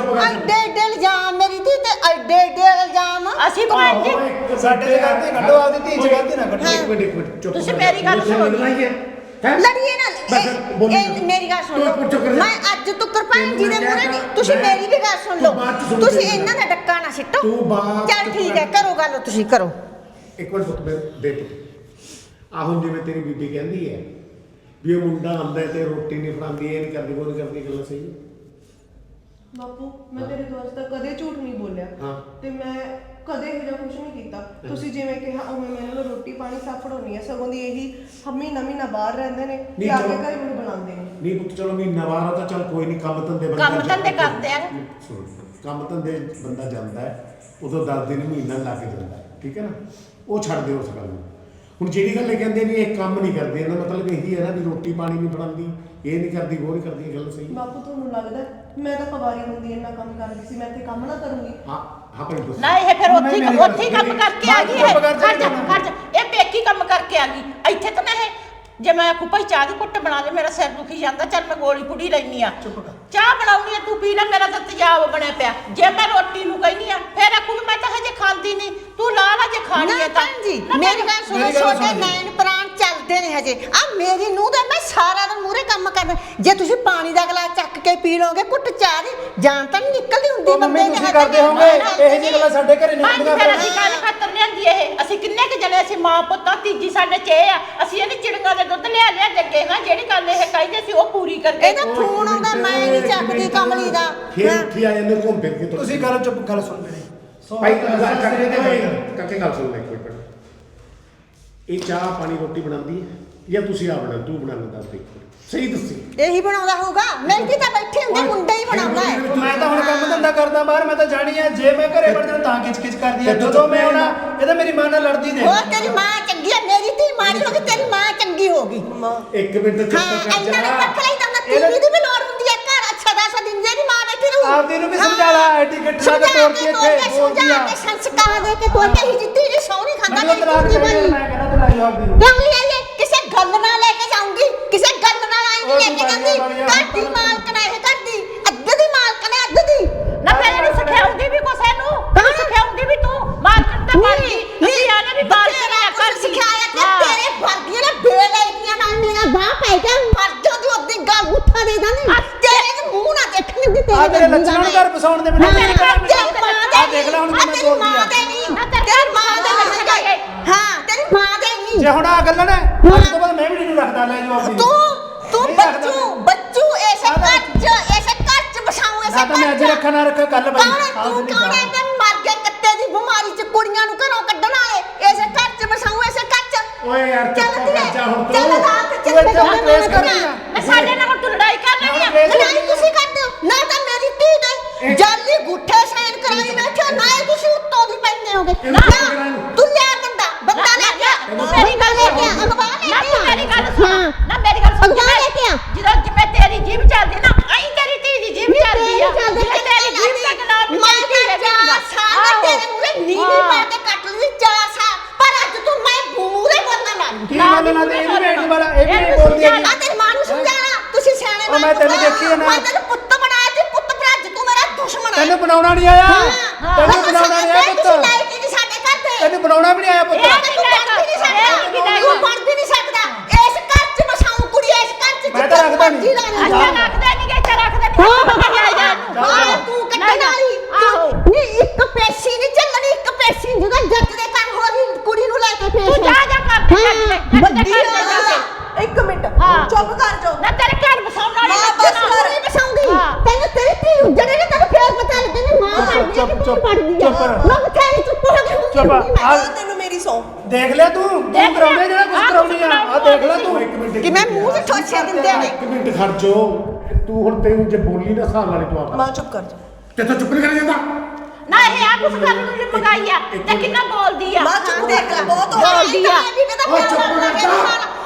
ਚੁੱਪ- ਚੁੱਪ ਕਰ। ਐਡੇ ਐਡੇ ਇਲਜ਼ਾਮ ਮੇਰੀ ਧੀ ਤੇ ਐਡੇ ਐਡੇ ਇਲਜ਼ਾਮ ਅਸੀਂ ਭੈਣ ਜੀ ਉਹ ਇੱਕ ਸਾਡੇ ਚ ਗਲਤੀ ਕੱਢੋ, ਆਪਦੀ ਧੀ ਚ ਗਲਤੀ ਨਾ ਕੱਢੋ। ਇੱਕ ਮਿੰਟ ਇੱਕ ਮਿੰਟ ਚੁੱਪ ਤੁਸੀਂ ਕਰ। ਮੇਰੀ ਗੱਲ ਉੱਥੇ ਸੁਣੋ। ਲੜਾਈ ਹੈ ਹੈਂ? ਲੜੀਏ ਨਾ ਬਸ ਇਹ- ਬੋਲੀ ਇਹ ਨਾ। ਮੇਰੀ ਗੱਲ ਸੁਣ ਤੂੰ ਲਓ ਚੁੱਪ ਕਰ ਜਾ। ਮੈਂ ਅੱਜ ਤੱਕ ਭੈਣ ਜੀ ਦੇ ਤੈਨੂੰ ਮੈਂ ਮੂਹਰੇ ਕਿਹਾ ਨਹੀਂ ਤੁਸੀਂ ਮੈਂ- ਮੇਰੀ ਵੀ ਗੱਲ ਸੁਣ ਤੂੰ ਲਓ ਬਾਅਦ ਚ ਸੁਣ ਤੁਸੀਂ ਮੇਰੀ ਇਹਨਾਂ ਦਾ ਡੱਕਾ ਨਾ ਸਿੱਟੋ ਤੂੰ ਬਾਅਦ ਚੱਲ ਠੀਕ ਹੈ ਕਰ। ਕਰੋ ਗੱਲ ਤੁਸੀਂ ਕਰੋ ਇੱਕ ਮਿੰਟ ਪੁੱਤ ਮੇਰੇ ਦੇ ਪੁੱਤ ਆ ਹੁਣ ਜਿਵੇਂ ਤੇਰੀ ਬੀਬੀ ਕਹਿੰਦੀ ਹੈ ਵੀ ਉਹ ਮੁੰਡਾ ਆਂਦਾ ਤੇ ਰੋਟੀ ਨਹੀਂ ਫੜਾਉਂਦੀ ਇਹ ਨਹੀਂ ਕਰਦੀ ਉਹ ਨਹੀਂ ਕਰਦੀ ਗੱਲ ਸਹੀ ਹੈ ਬਾਪੂ ਮੈਂ ਤੇਰੇ ਦੋਸਤ ਦਾ ਕਦੇ ਝੂਠ ਨਹੀਂ ਬੋਲਿਆ ਹਾਂ। ਤੇ ਮੈਂ ਕਦੇ ਇਹੋ ਜਿਹਾ ਕੁਝ ਨਹੀਂ ਕੀਤਾ ਤੁਸੀਂ ਜਿਵੇਂ ਕਿਹਾ ਉਵੇਂ ਮੈਂ ਇਹਨਾਂ ਨੂੰ ਰੋਟੀ ਪਾਣੀ ਸਭ ਫੜਾਉਣੀ ਹੈ ਸਗੋਂ ਦੀ ਇਹੀ ਹਮੀ ਨਮੀ ਨਾ ਬਾਹਰ ਰਹਿੰਦੇ ਨੇ ਤੇ ਆ ਕੇ ਚਲੋ। ਘਰੇ ਮੈਨੂੰ ਬੁਲਾਉਂਦੇ ਨੇ ਨਹੀਂ ਪੁੱਤ ਚਲੋ ਮਹੀਨਾ ਬਾਹਰ ਆ ਤਾਂ ਚੱਲ ਕੋਈ ਨਹੀਂ ਕੰਮ ਧੰਦੇ ਬੰਦਾ ਕੰਮ ਧੰਦੇ ਜਾਂਦਾ। ਕਰਦੇ ਆ। ਸੁਣ, ਕੰਮ ਧੰਦੇ ਬੰਦਾ ਜਾਂਦਾ ਹੈ ਉਦੋਂ 10 ਦਿਨ ਮਹੀਨਾ ਲੱਗ ਜਾਂਦਾ ਹੈ, ਠੀਕ ਹੈ ਨਾ ਉਹ ਛੱਡ ਦਿਓ ਉਸ ਗੱਲ ਨੂੰ ਹੁਣ ਜਿਹੜੀ ਗੱਲ ਇਹ ਕਹਿੰਦੇ ਨਹੀਂ ਇਹ ਕੰਮ ਨਹੀਂ ਕਰਦੇ ਇਹਦਾ ਮਤਲਬ ਇਹੀ ਹੈ ਨਾ ਵੀ ਰੋਟੀ ਪਾਣੀ ਨਹੀਂ ਬਣਾਉਂਦੀ ਇਹ ਨਹੀਂ ਕਰਦੀ ਉਹ ਨਹੀਂ ਕਰਦੀ ਇਹ ਗੱਲ ਸਹੀ। ਹੈ। ਬਾਪੂ ਤੁਹਾਨੂੰ ਲੱਗਦਾ ਮੈਂ ਤਾਂ ਕਵਾਰੀ ਹੁੰਦੀ ਇੰਨਾ ਕੰਮ ਕਰਦੀ ਸੀ ਮੈਂ ਇੱਥੇ ਕੰਮ ਨਾ ਕਰੂੰਗੀ। ਹਾਂ ਹਾਂ ਭਾਈ ਦੱਸੋ। ਨਾ ਇਹ ਫਿਰ ਉੱਥੇ ਹੀ ਉੱਥੇ ਹੀ ਕੰਮ ਕਰਕੇ ਆ ਗਈ ਹੈ। ਕਰ ਜਾ, ਇਹ ਪੇਕੀ ਕੰਮ ਕਰਕੇ ਆ ਗਈ। ਇੱਥੇ ਤਾਂ ਨਾ ਇਹ ਜੇ ਮੈਂ ਆਖੂ ਭਾਈ ਚਾਹ ਦੀ ਘੁੱਟ ਬਣਾ ਦੇ ਮੇਰਾ ਸਿਰ ਦੁਖੀ ਜਾਂਦਾ ਚੱਲ ਮੈਂ ਗੋਲੀ ਪੁੜੀ ਲੈਣੀ ਆ ਚੁੱਪ ਕਰ। ਚਾਹ ਬਣਾਉਣੀ ਆ ਤੂੰ ਪੀ ਲੈ ਮੇਰਾ ਤਾਂ ਤੇਜ਼ਾਬ ਬਣਿਆ ਪਿਆ। ਜੇ ਮੈਂ ਰੋਟੀ ਨੂੰ ਕਹਿਨੀ ਆ ਫਿਰ ਆਖੂ ਵੀ ਮੈਂ ਤਾਂ ਹਜੇ ਖਾਂਦੀ ਨਹੀਂ। ਤੂੰ ਲਾ ਲਾ ਜੇ ਖਾਣੀ ਹੈ ਤਾਂ। ਭੈਣ ਜੀ ਮੇਰੀ ਗੱਲ ਸੁਣੋ ਛੋਟੇ। ਨੈਣ ਪ੍ਰਾਣ ਨੇ ਹਜੇ ਆ ਮੇਰੀ ਨੂੰਹ ਦਾ ਮੈਂ ਸਾਰਾ ਦਿਨ ਮੂਰੇ ਕੰਮ ਕਰਦਾ। ਜੇ ਤੁਸੀਂ ਪਾਣੀ ਦਾ ਗਲਾਸ ਚੱਕ ਕੇ ਪੀ ਲੋਗੇ ਕੁੱਟ ਚਾਹ ਦੀ ਜਾਨ ਤਾਂ ਨਹੀਂ ਨਿਕਲਦੀ ਹੁੰਦੀ ਮੰਮੀ ਬੰਦੇ ਦੇ ਤੁਸੀਂ ਹੱਥ ਕਰਦੇ। ਹੋਗੇ ਇਹ ਜਿਹੀ ਗੱਲਾਂ ਸਾਡੇ ਘਰੇ ਨਹੀਂ ਪੰਜ ਹੁੰਦੀਆਂ ਫਿਰ। ਫਿਰ ਅਸੀਂ ਕਾਹਦੇ ਖਾਤਰ ਲਿਆਂਦੀ ਇਹ? ਅਸੀਂ ਕਿੰਨੇ ਕੁ ਜਣੇ ਅਸੀਂ ਮਾਂ ਪੁੱਤਾਂ ਤੀਜੀ ਸਾਡੇ ਚ ਇਹ ਆ। ਅਸੀਂ ਇਹਨੇ ਚਿੜੀਆਂ ਦੇ ਦੁੱਧ ਲਿਆ ਲਿਆ ਜੱਗੇ ਹਾਂ ਜਿਹੜੀ ਗੱਲ ਇਹ ਕਹਿੰਦੇ ਸੀ ਉਹ ਪੂਰੀ ਕਰਕੇ ਇਹਦਾ ਫੋਨ ਆਉਂਦਾ ਮੈਂ ਨਹੀਂ ਚੱਕਦੀ ਕਮਲੀ ਦਾ। ਫਿਰ। ਉੱਠੀ ਆ ਜਾਂਦੇ ਘੁੰਮ ਫਿਰ ਕੇ ਤੁਰ ਤੁਸੀਂ ਕਰੋ ਚੁੱਪ ਗੱਲ ਸੁਣ ਮੇਰੀ। ਭਾਈ ਗੱਲ ਗੱਲ ਕਰਕੇ ਪਈ ਗੱਲ। ਕੱਕੇ ਗੱਲ ਸੁਣ ਲੈ ਕੋਈ ਪਰ ਇਹ ਚਾਹ ਪਾਣੀ ਰੋਟੀ ਬਣਾਉਂਦੀ ਹੈ? ਜਾਂ ਤੁਸੀਂ ਆ ਬਣਾ ਤੂੰ ਬਣਾਉਣਾ ਦੱਸ ਦੇ ਸਹੀ ਦੱਸੀ। ਇਹੀ ਬਣਾਉਂਦਾ ਹੋਊਗਾ? ਧੀ ਤਾਂ ਬੈਠੀ ਹੁੰਦੀ ਮੁੰਡਾ ਹੀ ਬਣਾਉਂਦਾ ਹੈ। ਮੈਂ ਤਾਂ ਹੁਣ ਕੰਮ ਧੰਦਾ ਕਰਦਾ ਬਾਹਰ ਮੈਂ ਤਾਂ ਜਾਣੀ ਆ ਜੇ ਮੈਂ ਘਰੇ ਵੜ ਜਾਣਾ ਤਾਂ ਕਿਚ ਕਿਚ ਕਰਦੀ ਆ। ਜਦੋਂ ਮੈਂ ਆਉਣਾ ਇਹ ਤਾਂ ਮੇਰੀ ਮਾਂ ਨਾਲ ਲੜਦੀ ਦੇ ਹੋਰ ਤੇਰੀ ਮਾਂ ਚੰਗੀ ਹੈ ਮੇਰੀ ਧੀ ਮਾੜੀ ਹੋ ਗਈ ਤੇਰੀ ਮਾਂ ਚੰਗੀ ਹੋ ਗਈ। ਇੱਕ ਮਿੰਟ ਚੁੱਪ ਹਾਂ ਕਰ ਜਾ ਪੱਖ ਲਈ ਜਾਂਦਾ ਤੀਵੀਂ ਦੀ ਵੀ ਲੋੜ ਹੁੰਦੀ ਹੈ ਘਰ ਅੱਛਾ ਦਾ ਦਿਨ ਜਿਹੜੀ ਮਾਂ ਬੈਠੀ ਰਹੂ। ਆਪਦੀ ਨੂੰ ਵੀ ਸਮਝਾ ਲਾ, ਐਡੀ ਗੱਠ ਸਮਝਾ ਤੋਰ ਕੇ ਤੋਰ ਕੇ, ਇੱਥੇ ਬੋਲਦੀ ਆ। ਕੇ ਸੰਸਕਾਰ ਦੇ ਕੇ ਤੋਰ ਕੇ ਹੀ ਜਿੱਤੀ ਜੀ ਸੌਣੀ ਖਾਂਦਾ ਮੇਰੀ ਚਾਹੀਦਾ ਬਣੀ। ਮੈਂ ਕਹਿੰਦਾ ਤਲਾਕ ਜਵਾਬ ਦੇ ਗੱਲ ਨਾਲ ਲੈ ਕੇ ਜਾਊਂਗੀ। ਕਿਸੇ ਗੱਲ ਨਾਲ ਆਈ ਉਹ ਲੈ ਕੇ ਜਾਂਦੀ। ਘਰ ਦੀ ਮਾਲਕ ਨਾ ਇਹ ਘਰ ਦੀ ਅੱਧ ਦੀ ਮਾਲਕ ਨੇ ਅੱਧ ਦੀ। ਨਾ ਫਿਰ ਇਹਨੂੰ ਸਿਖਾਉਂਦੀ ਵੀ ਕੁਛ ਇਹਨੂੰ। ਤੂੰ ਸਿਖਾਉਂਦੀ ਵੀ ਤੂੰ ਮਾਰਕੀਟ ਤਾਂ ਬਣ ਗਈ ਅਸੀਂ ਆਨੇ ਵੀ ਨਾ ਕੁਛ ਕਰ ਸਿਖਾਇਆ ਤੇ ਤੇਰੇ ਵਰਗੀਆਂ ਨੇ ਬੇਲੈਕੀਆਂ ਨਾਲ ਮੇਰਾ ਬਾਹ ਪੈ ਗਿਆ। ਮਰ ਜਾ ਤੂੰ ਅੱਧੀ ਗੱਲ ਉੱਠਾ ਦੇ ਦਾਂ। ਤੇਰੇ ਦੇ ਮੂੰਹ ਨਾ ਦੇਖ ਤੇਰੀ ਮਾਂ ਦੇ ਆਹ ਦੇਖ ਲੈ ਹੁਣ ਤੇਰੀ ਬੋਲਦੀ ਮਾਂ ਆ। ਦੇ ਨਹੀਂ। ਤੇਰੀ ਮਾਂ ਜੇ ਹੁਣ ਆ ਗੱਲਾਂ ਨੇ ਅੱਜ ਤੋਂ ਬਾਅਦ ਮੈਂ ਵੀ ਨਹੀਂ ਰੱਖਦਾ ਲੈ ਜਵਾਬ ਦੀ ਤੂੰ ਤੂੰ ਨਹੀਂ ਰੱਖਦਾ ਬੱਚੂ ਬੱਚੂ ਐਸੇ ਆਹ ਲੈ। ਕੱਚ ਐਸੇ ਕੱਚ ਬਸਾਉ ਐਸੇ ਨਾ ਤਾਂ ਮੈਂ ਅੱਜ ਕੱਚ। ਰੱਖਾ ਨਾ ਰੱਖਾ ਗੱਲ ਬਈ ਕੌਣ ਹੈ ਤੂੰ ਕੌਣ ਹੈ ਤੇ ਮਰ ਗਿਆ ਕੱਤੇ ਦੀ ਬਿਮਾਰੀ ਚ ਕੁੜੀਆਂ ਨੂੰ ਘਰੋਂ ਕੱਢਣ ਵਾਲੇ? ਐਸੇ ਕੱਚ ਬਸਾਉ ਐਸੇ ਕੱਚ ਓਏ ਯਾਰ ਚੱਲ ਕਰ ਧੀਏ, ਜਾ ਹੁਣ ਚੱਲ ਤੂੰ ਰਾਤ ਤੂੰ ਚੱਲ ਇੱਥੇ ਹੁਣ ਕਲੇਸ਼ ਕਰਦੀ ਆ ਮੈਂ ਸਾਡੇ ਨਾਲ ਹੁਣ ਤੂੰ ਲੜਾਈ ਕਰ ਲੈਣੀ ਆ। ਲੜਾਈ ਤੁਸੀਂ ਕਰਦੇ ਹੋ। ਨਾ ਤਾਂ ਮੇਰੀ ਧੀ ਦੇ ਜਾਲੀ ਗੁੱਠੇ ਸੈਨ ਕਰਾਈ ਬੈਠੇ ਹੋ, ਨਾ ਇਹ ਤੁਸੀਂ ਉੱਤੋਂ ਦੀ ਪੈਂਦੇ ਹੋਗੇ। ਨਾ ਮੇਰੀ ਗੱਲ ਲੈ ਕੇ ਆ, ਸੁਣ ਅਖਬਾਰ ਲੈ ਨਾ ਕੇ ਤੂੰ ਆ। ਮੇਰੀ ਗੱਲ ਸੁਣ। ਨਾ ਮੇਰੀ ਗੱਲ ਸੁਣ। ਅਖਬਾਰ ਲੈ ਕੇ ਆ। ਜਦੋਂ ਜਿਵੇਂ ਤੇਰੀ ਜੀਭ ਚੱਲਦੀ ਨਾ ਅਈ ਤੇਰੀ ਧੀ ਦੀ ਜੀਭ ਚੱਲਦੀ ਆ। ਜਿਵੇਂ ਤੇਰੀ ਜੀਭ ਤੱਕ ਨਾ ਮੈਂ ਤਾਂ ਜਾ ਸਾਲ ਤੇਰੇ ਮੂਰੇ ਨੀਲੀ ਪਾ ਕੇ ਕੱਟ ਲਈ ਜਾ ਸਾਲ। ਪਰ ਅੱਜ ਤੂੰ ਮੈਂ ਮੂਰੇ ਬੋਲਣ ਲੱਗ ਕੀ ਗੱਲ ਨਾ ਇਹ ਵੀ ਬੇਟੀ ਵਾਲਾ ਇਹ ਵੀ ਬੋਲਦੀ ਆ ਤੇਰੀ ਮਾਂ ਨੂੰ ਸਮਝਾਣਾ ਤੁਸੀਂ ਸਿਆਣੇ ਉਹ ਮੈਂ ਤੈਨੂੰ ਦੇਖੀ ਆ ਨਾ। ਮੈਂ ਤੈਨੂੰ ਪੁੱਤ ਬਣਾਇਆ ਤੇ ਪੁੱਤ ਪਰ ਅੱਜ ਤੂੰ ਮੇਰਾ ਦੁਸ਼ਮਣ ਹੈ ਤੈਨੂੰ ਬਣਾਉਣਾ ਨਹੀਂ ਆਇਆ। ਤੈਨੂੰ ਬਣਾਉਣਾ ਨਹੀਂ ਆਇਆ ਤੁਸੀਂ ਪੁੱਤ। ਲਾਇਕ ਹੀ ਨਹੀਂ ਸਾਡੇ ਘਰ ਦੇ ਤੈਨੂੰ ਬਣਾਉਣਾ ਵੀ ਨਹੀਂ ਆਇਆ ਪੁੱਤ। ਨਹੀਂ। ਅੱਛਾ ਰੱਖਦਾ ਨਹੀਂ ਕਿ ਰੱਖਦਾ ਨਹੀਂ ਜਾ ਹਾਂ ਤੂੰ ਕੱਟਣ ਵਾਲੀ। ਨਹੀਂ ਇੱਕ ਪੈਸੀ ਨਹੀਂ ਚੱਲਣੀ ਇੱਕ ਪੈਸੀ ਜਦੋਂ ਜੱਜ ਦੇ ਘਰ ਹੋ ਗਈ ਕੁੜੀ ਨੂੰ ਲੈ ਕੇ ਪੇਸ਼ ਤੂੰ ਜਾ ਜਾ ਕਰ ਤੇ ਜੱਜ ਦੇ ਜੱਜ ਦੇ ਵੱਡੀ ਘਰ ਤੇ ਜਾ। ਕੇ ਇੱਕ ਮਿੰਟ। ਹਾਂ। ਚੁੱਪ ਕਰ ਜਾਓ। ਨਾ ਤੇਰੇ ਘਰ ਬਸਾਉਣ ਵਾਲੀ ਮਾਂ ਬਸ ਨਾ। ਕਰ। ਨਹੀਂ ਬਸਾਉਂਗੀ। ਤੈਨੂੰ ਤੇਰੀ ਧੀ ਉੱਜੜੇ ਨੇ ਤੈਨੂੰ ਫੇਰ ਪਤਾ ਲੱਗੇਗਾ ਮਾਂ ਚੁੱਪ, ਕਿ ਚੁੱਪ, ਚੁੱਪ ਕਰ। ਮੈਂ ਬਥੇਰੀ ਚੁੱਪ ਹੋ ਗਈ ਚੁੱਪ। ਆ ਮੇਰੀ ਦੇਖ ਲੈ ਤੂੰ? ਤੂੰ ਦੇਖ ਲੈ। ਕਰਾਉਣੇ ਜਿਹੜਾ ਕੁਝ ਆਹ ਕਰਾਉਣੀ ਆ। ਆ ਦੇਖ ਲੈ ਤੂੰ। ਇੱਕ ਮਿੰਟ ਕਿ ਮੈਂ ਮੂੰਹ 'ਚ ਠੋਸੇ ਦਿੰਦੇ ਨੇ। ਇੱਕ ਮਿੰਟ ਖੜ ਜੋ ਤੂੰ ਹੁਣ ਤੈਨੂੰ ਜੇ ਬੋਲੀ ਨਾ ਹਿਸਾਬ ਨਾਲ ਤੂੰ ਆਪਣਾ ਮਾਂ ਚੁੱਪ ਕਰ ਜਾ। ਤੇ ਤੂੰ ਚੁੱਪ ਨਹੀਂ ਕਰ ਜਾਂਦਾ? ਨਾ ਇਹ ਆ ਕੁਛ ਕਰਨ ਨੂੰ ਮੰਗਾਈ ਆ। ਤੇ ਕਿੰਨਾ ਬੋਲਦੀ ਆ? ਮਾਂ ਚੁੱਪ ਦੇਖ ਲੈ ਬਹੁਤ ਹੋ ਬੋਲਦੀ ਆ। ਉਹ ਚੁੱਪ ਕਰ ਜਾ।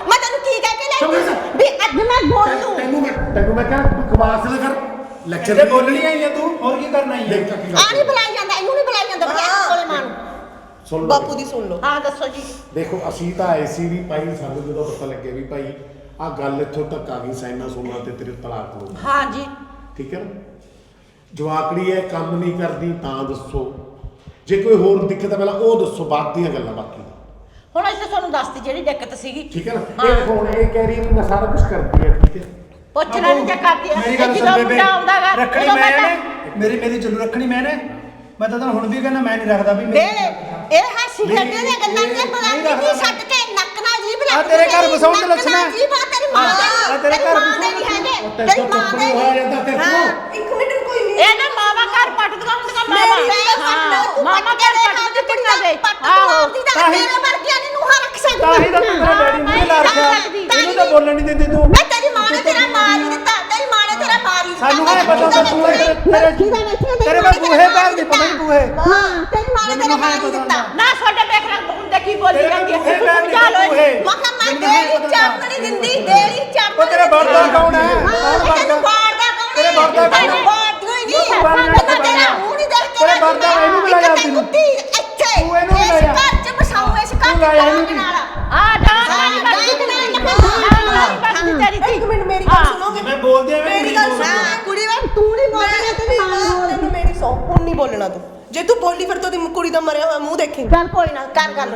ਮੈਂ ਤੈਨੂੰ ਕੀ ਕਹਿ ਕੇ ਚੁੱਪ ਲੈ ਕਰ ਜਾ। ਵੀ ਅੱਜ ਮੈਂ ਬੋਲੂ ਤੈਨੂੰ ਮੈਂ ਤੈਨੂੰ ਮੈਂ ਕਿਹਾ ਬਕਵਾਸ ਨਾ ਕਰ। ਲੈਕਚਰ ਇੱਥੇ ਬੋਲਣੀ ਆਈ ਆ ਤੂੰ? ਹੋਰ ਕੀ ਕਰਨਾ ਹੀ ਦੇਖ ਹੈ ਤਾਂ ਕੀ ਆ ਨਹੀਂ ਬੁਲਾਈ ਜਾਂਦਾ ਇਹਨੂੰ ਨਹੀਂ ਬੁਲਾਈ ਜਾਂਦਾ। ਬੁਲਾਈ ਕੋਲੇ ਮਾਂ ਨੂੰ। ਸੁਣ ਲਓ। ਬਾਪੂ ਦੀ ਸੁਣ ਲਓ। ਹਾਂ ਦੱਸੋ ਜੀ। ਦੇਖੋ ਅਸੀਂ ਤਾਂ ਆਏ ਸੀ ਵੀ ਭਾਈ ਸਾਨੂੰ ਜਦੋਂ ਪਤਾ ਲੱਗਿਆ ਵੀ ਭਾਈ ਆ ਗੱਲ ਇੱਥੋਂ ਤੱਕ ਆ ਗਈ ਸਾਈਨਾ ਸੋਨਾ ਤੇ ਤੇਰੇ ਤਲਾਕ ਹੋ ਗਿਆ ਹਾਂ ਜੀ। ਠੀਕ ਹੈ ਨਾ? ਜਵਾਕੜੀ ਹੈ ਕੰਮ ਨਹੀਂ ਕਰਦੀ ਤਾਂ ਦੱਸੋ। ਜੇ ਕੋਈ ਹੋਰ ਦਿੱਕਤ ਹੈ ਪਹਿਲਾਂ ਉਹ ਦੱਸੋ ਬਾਅਦ ਦੀਆਂ ਗੱਲਾਂ ਬਾਕੀ। ਹੁਣ ਅਸੀਂ ਤਾਂ ਤੁਹਾਨੂੰ ਦੱਸਤੀ ਜਿਹੜੀ ਦਿੱਕਤ ਸੀਗੀ। ਠੀਕ ਹੈ ਨਾ? ਇਹ ਹੁਣ ਇਹ ਕਹਿ ਰਹੀ ਹੈ ਵੀ ਮੈਂ ਸਾਰਾ ਕੁਝ ਕਰਦੀ ਹੈ ਠੀਕ ਹੈ? ਪੁੱਛਣਾ ਨਹੀਂ ਜੇ ਕਰਦੀ ਮੇਰੀ ਗੱਲ ਸੁਣ ਬੇਬੇ ਮੁੰਡਾ ਆਉਂਦਾਗਾ ਰੱਖਣੀ ਮੈਂ ਨੇ ਮੇਰੀ ਮੇਰੀ ਚੱਲੂ ਰੱਖਣੀ ਮੈਂ ਨੇ। ਮੈਂ ਤਾਂ ਹੁਣ ਵੀ ਕਹਿੰਦਾ ਮੈਂ ਨਹੀਂ ਰੱਖਦਾ ਵੀ ਮੇਰੀ ਇਹ ਹਾਸੀ ਦੀਆਂ ਗੱਲਾਂ ਤੇ ਬੁਲਾਉਂਦੀ ਨਹੀਂ ਛੱਡ ਕੇ ਨੱਕ ਨਾਲ ਜੀਭ ਲੱਗ ਆ ਤੇਰੇ ਘਰ ਵਸਾਉਣ ਦੇ ਲੱਛਣ ਹੈ। ਜੀਭ ਆ ਤੇਰੀ ਮਾਂ ਦੇ ਆ ਤੇਰੇ ਘਰ ਮਾਂ ਦੇ ਨਹੀਂ ਹੈਗੇ। ਤੇਰੀ ਮਾਂ ਤੋਂ ਦੇ ਹੋਇਆ ਜਾਂਦਾ ਤੇ ਹਾਂ। ਤੂੰ ਇੱਕ ਮਿੰਟ ਕੋਈ ਨਹੀਂ। ਇਹ ਨਾ ਮਾਵਾ ਘਰ ਪੱਟਦੀਆਂ ਹੁੰਦੀਆਂ ਮਾਵਾ। ਤੂੰ ਮਾਮਾ ਘਰ ਕੇ ਪੱਟਦੀ ਪੱਟ ਕਿੰਨਾ ਦੇ ਆਹੋ। ਤਾਂ ਹੀ- ਤੇਰੇ ਵਰਗਿਆਂ ਨੇ ਨੂੰਹਾਂ ਰੱਖ ਸਕਦੀ ਤਾਂ ਹੀ ਤਾਂ ਤੂੰ ਮੇਰਾ ਡੈਡੀ ਮੂੰਹ ਲਾ ਰੱਖਿਆ। ਇਹਨੂੰ ਤਾਂ ਬੋਲਣ ਨਹੀਂ ਦਿੰਦੀ ਤੂੰ। ਮੈਂ ਤੇਰੀ ਮਾਂ ਨੇ ਤੇਰਾ ਮਾਰ ਹੀ ਦਿੱਤਾ। ਤੇਰੀ ਮਾਂ ਨੇ ਤੇਰਾ ਮਾਰ ਸਾਨੂੰ ਇਹ ਪਤਾ ਤਾਂ ਤੂੰ ਇਹ ਤੇਰੇ ਤੇਰੇ ਕੋਲ ਬੂਹੇ ਪੈਰ ਨਹੀਂ ਪਤਾ ਨਹੀਂ ਬੂਹੇ ਹਾਂ ਤੇਰੀ ਮਾਂ ਨੇ ਤੇਰਾ ਮਾਰ ਹੀ ਦਿੱਤਾ। ਨਾ ਛੋਟੇ ਬੇਖ ਰੰਗ ਹੁੰਦੇ ਕੀ ਬੋਲੀ ਤੇਰੇ ਜਾਂਦੀ ਹੈ ਪੈਰ ਸਮਝਾ ਬੂਹੇ ਮੈਂ ਕਿਹਾ ਮੈਂ ਦੇਲੀ ਚਾਪ ਨਹੀਂ ਦਿੰਦੀ ਦੇਲੀ ਚਾਪ ਉਹ ਤੇਰਾ ਵਰਦਾ ਕੌਣ ਹੈ? ਜੇ ਤੂੰ ਬੋਲੀ ਫਿਰ ਤਾਂ ਕੁੜੀ ਦਾ ਮਰਿਆ ਹੋਇਆ ਮੂੰਹ ਦੇਖੇਂਗੀ। ਚੱਲ ਕੋਈ ਨਾ ਕਰ ਗੱਲ।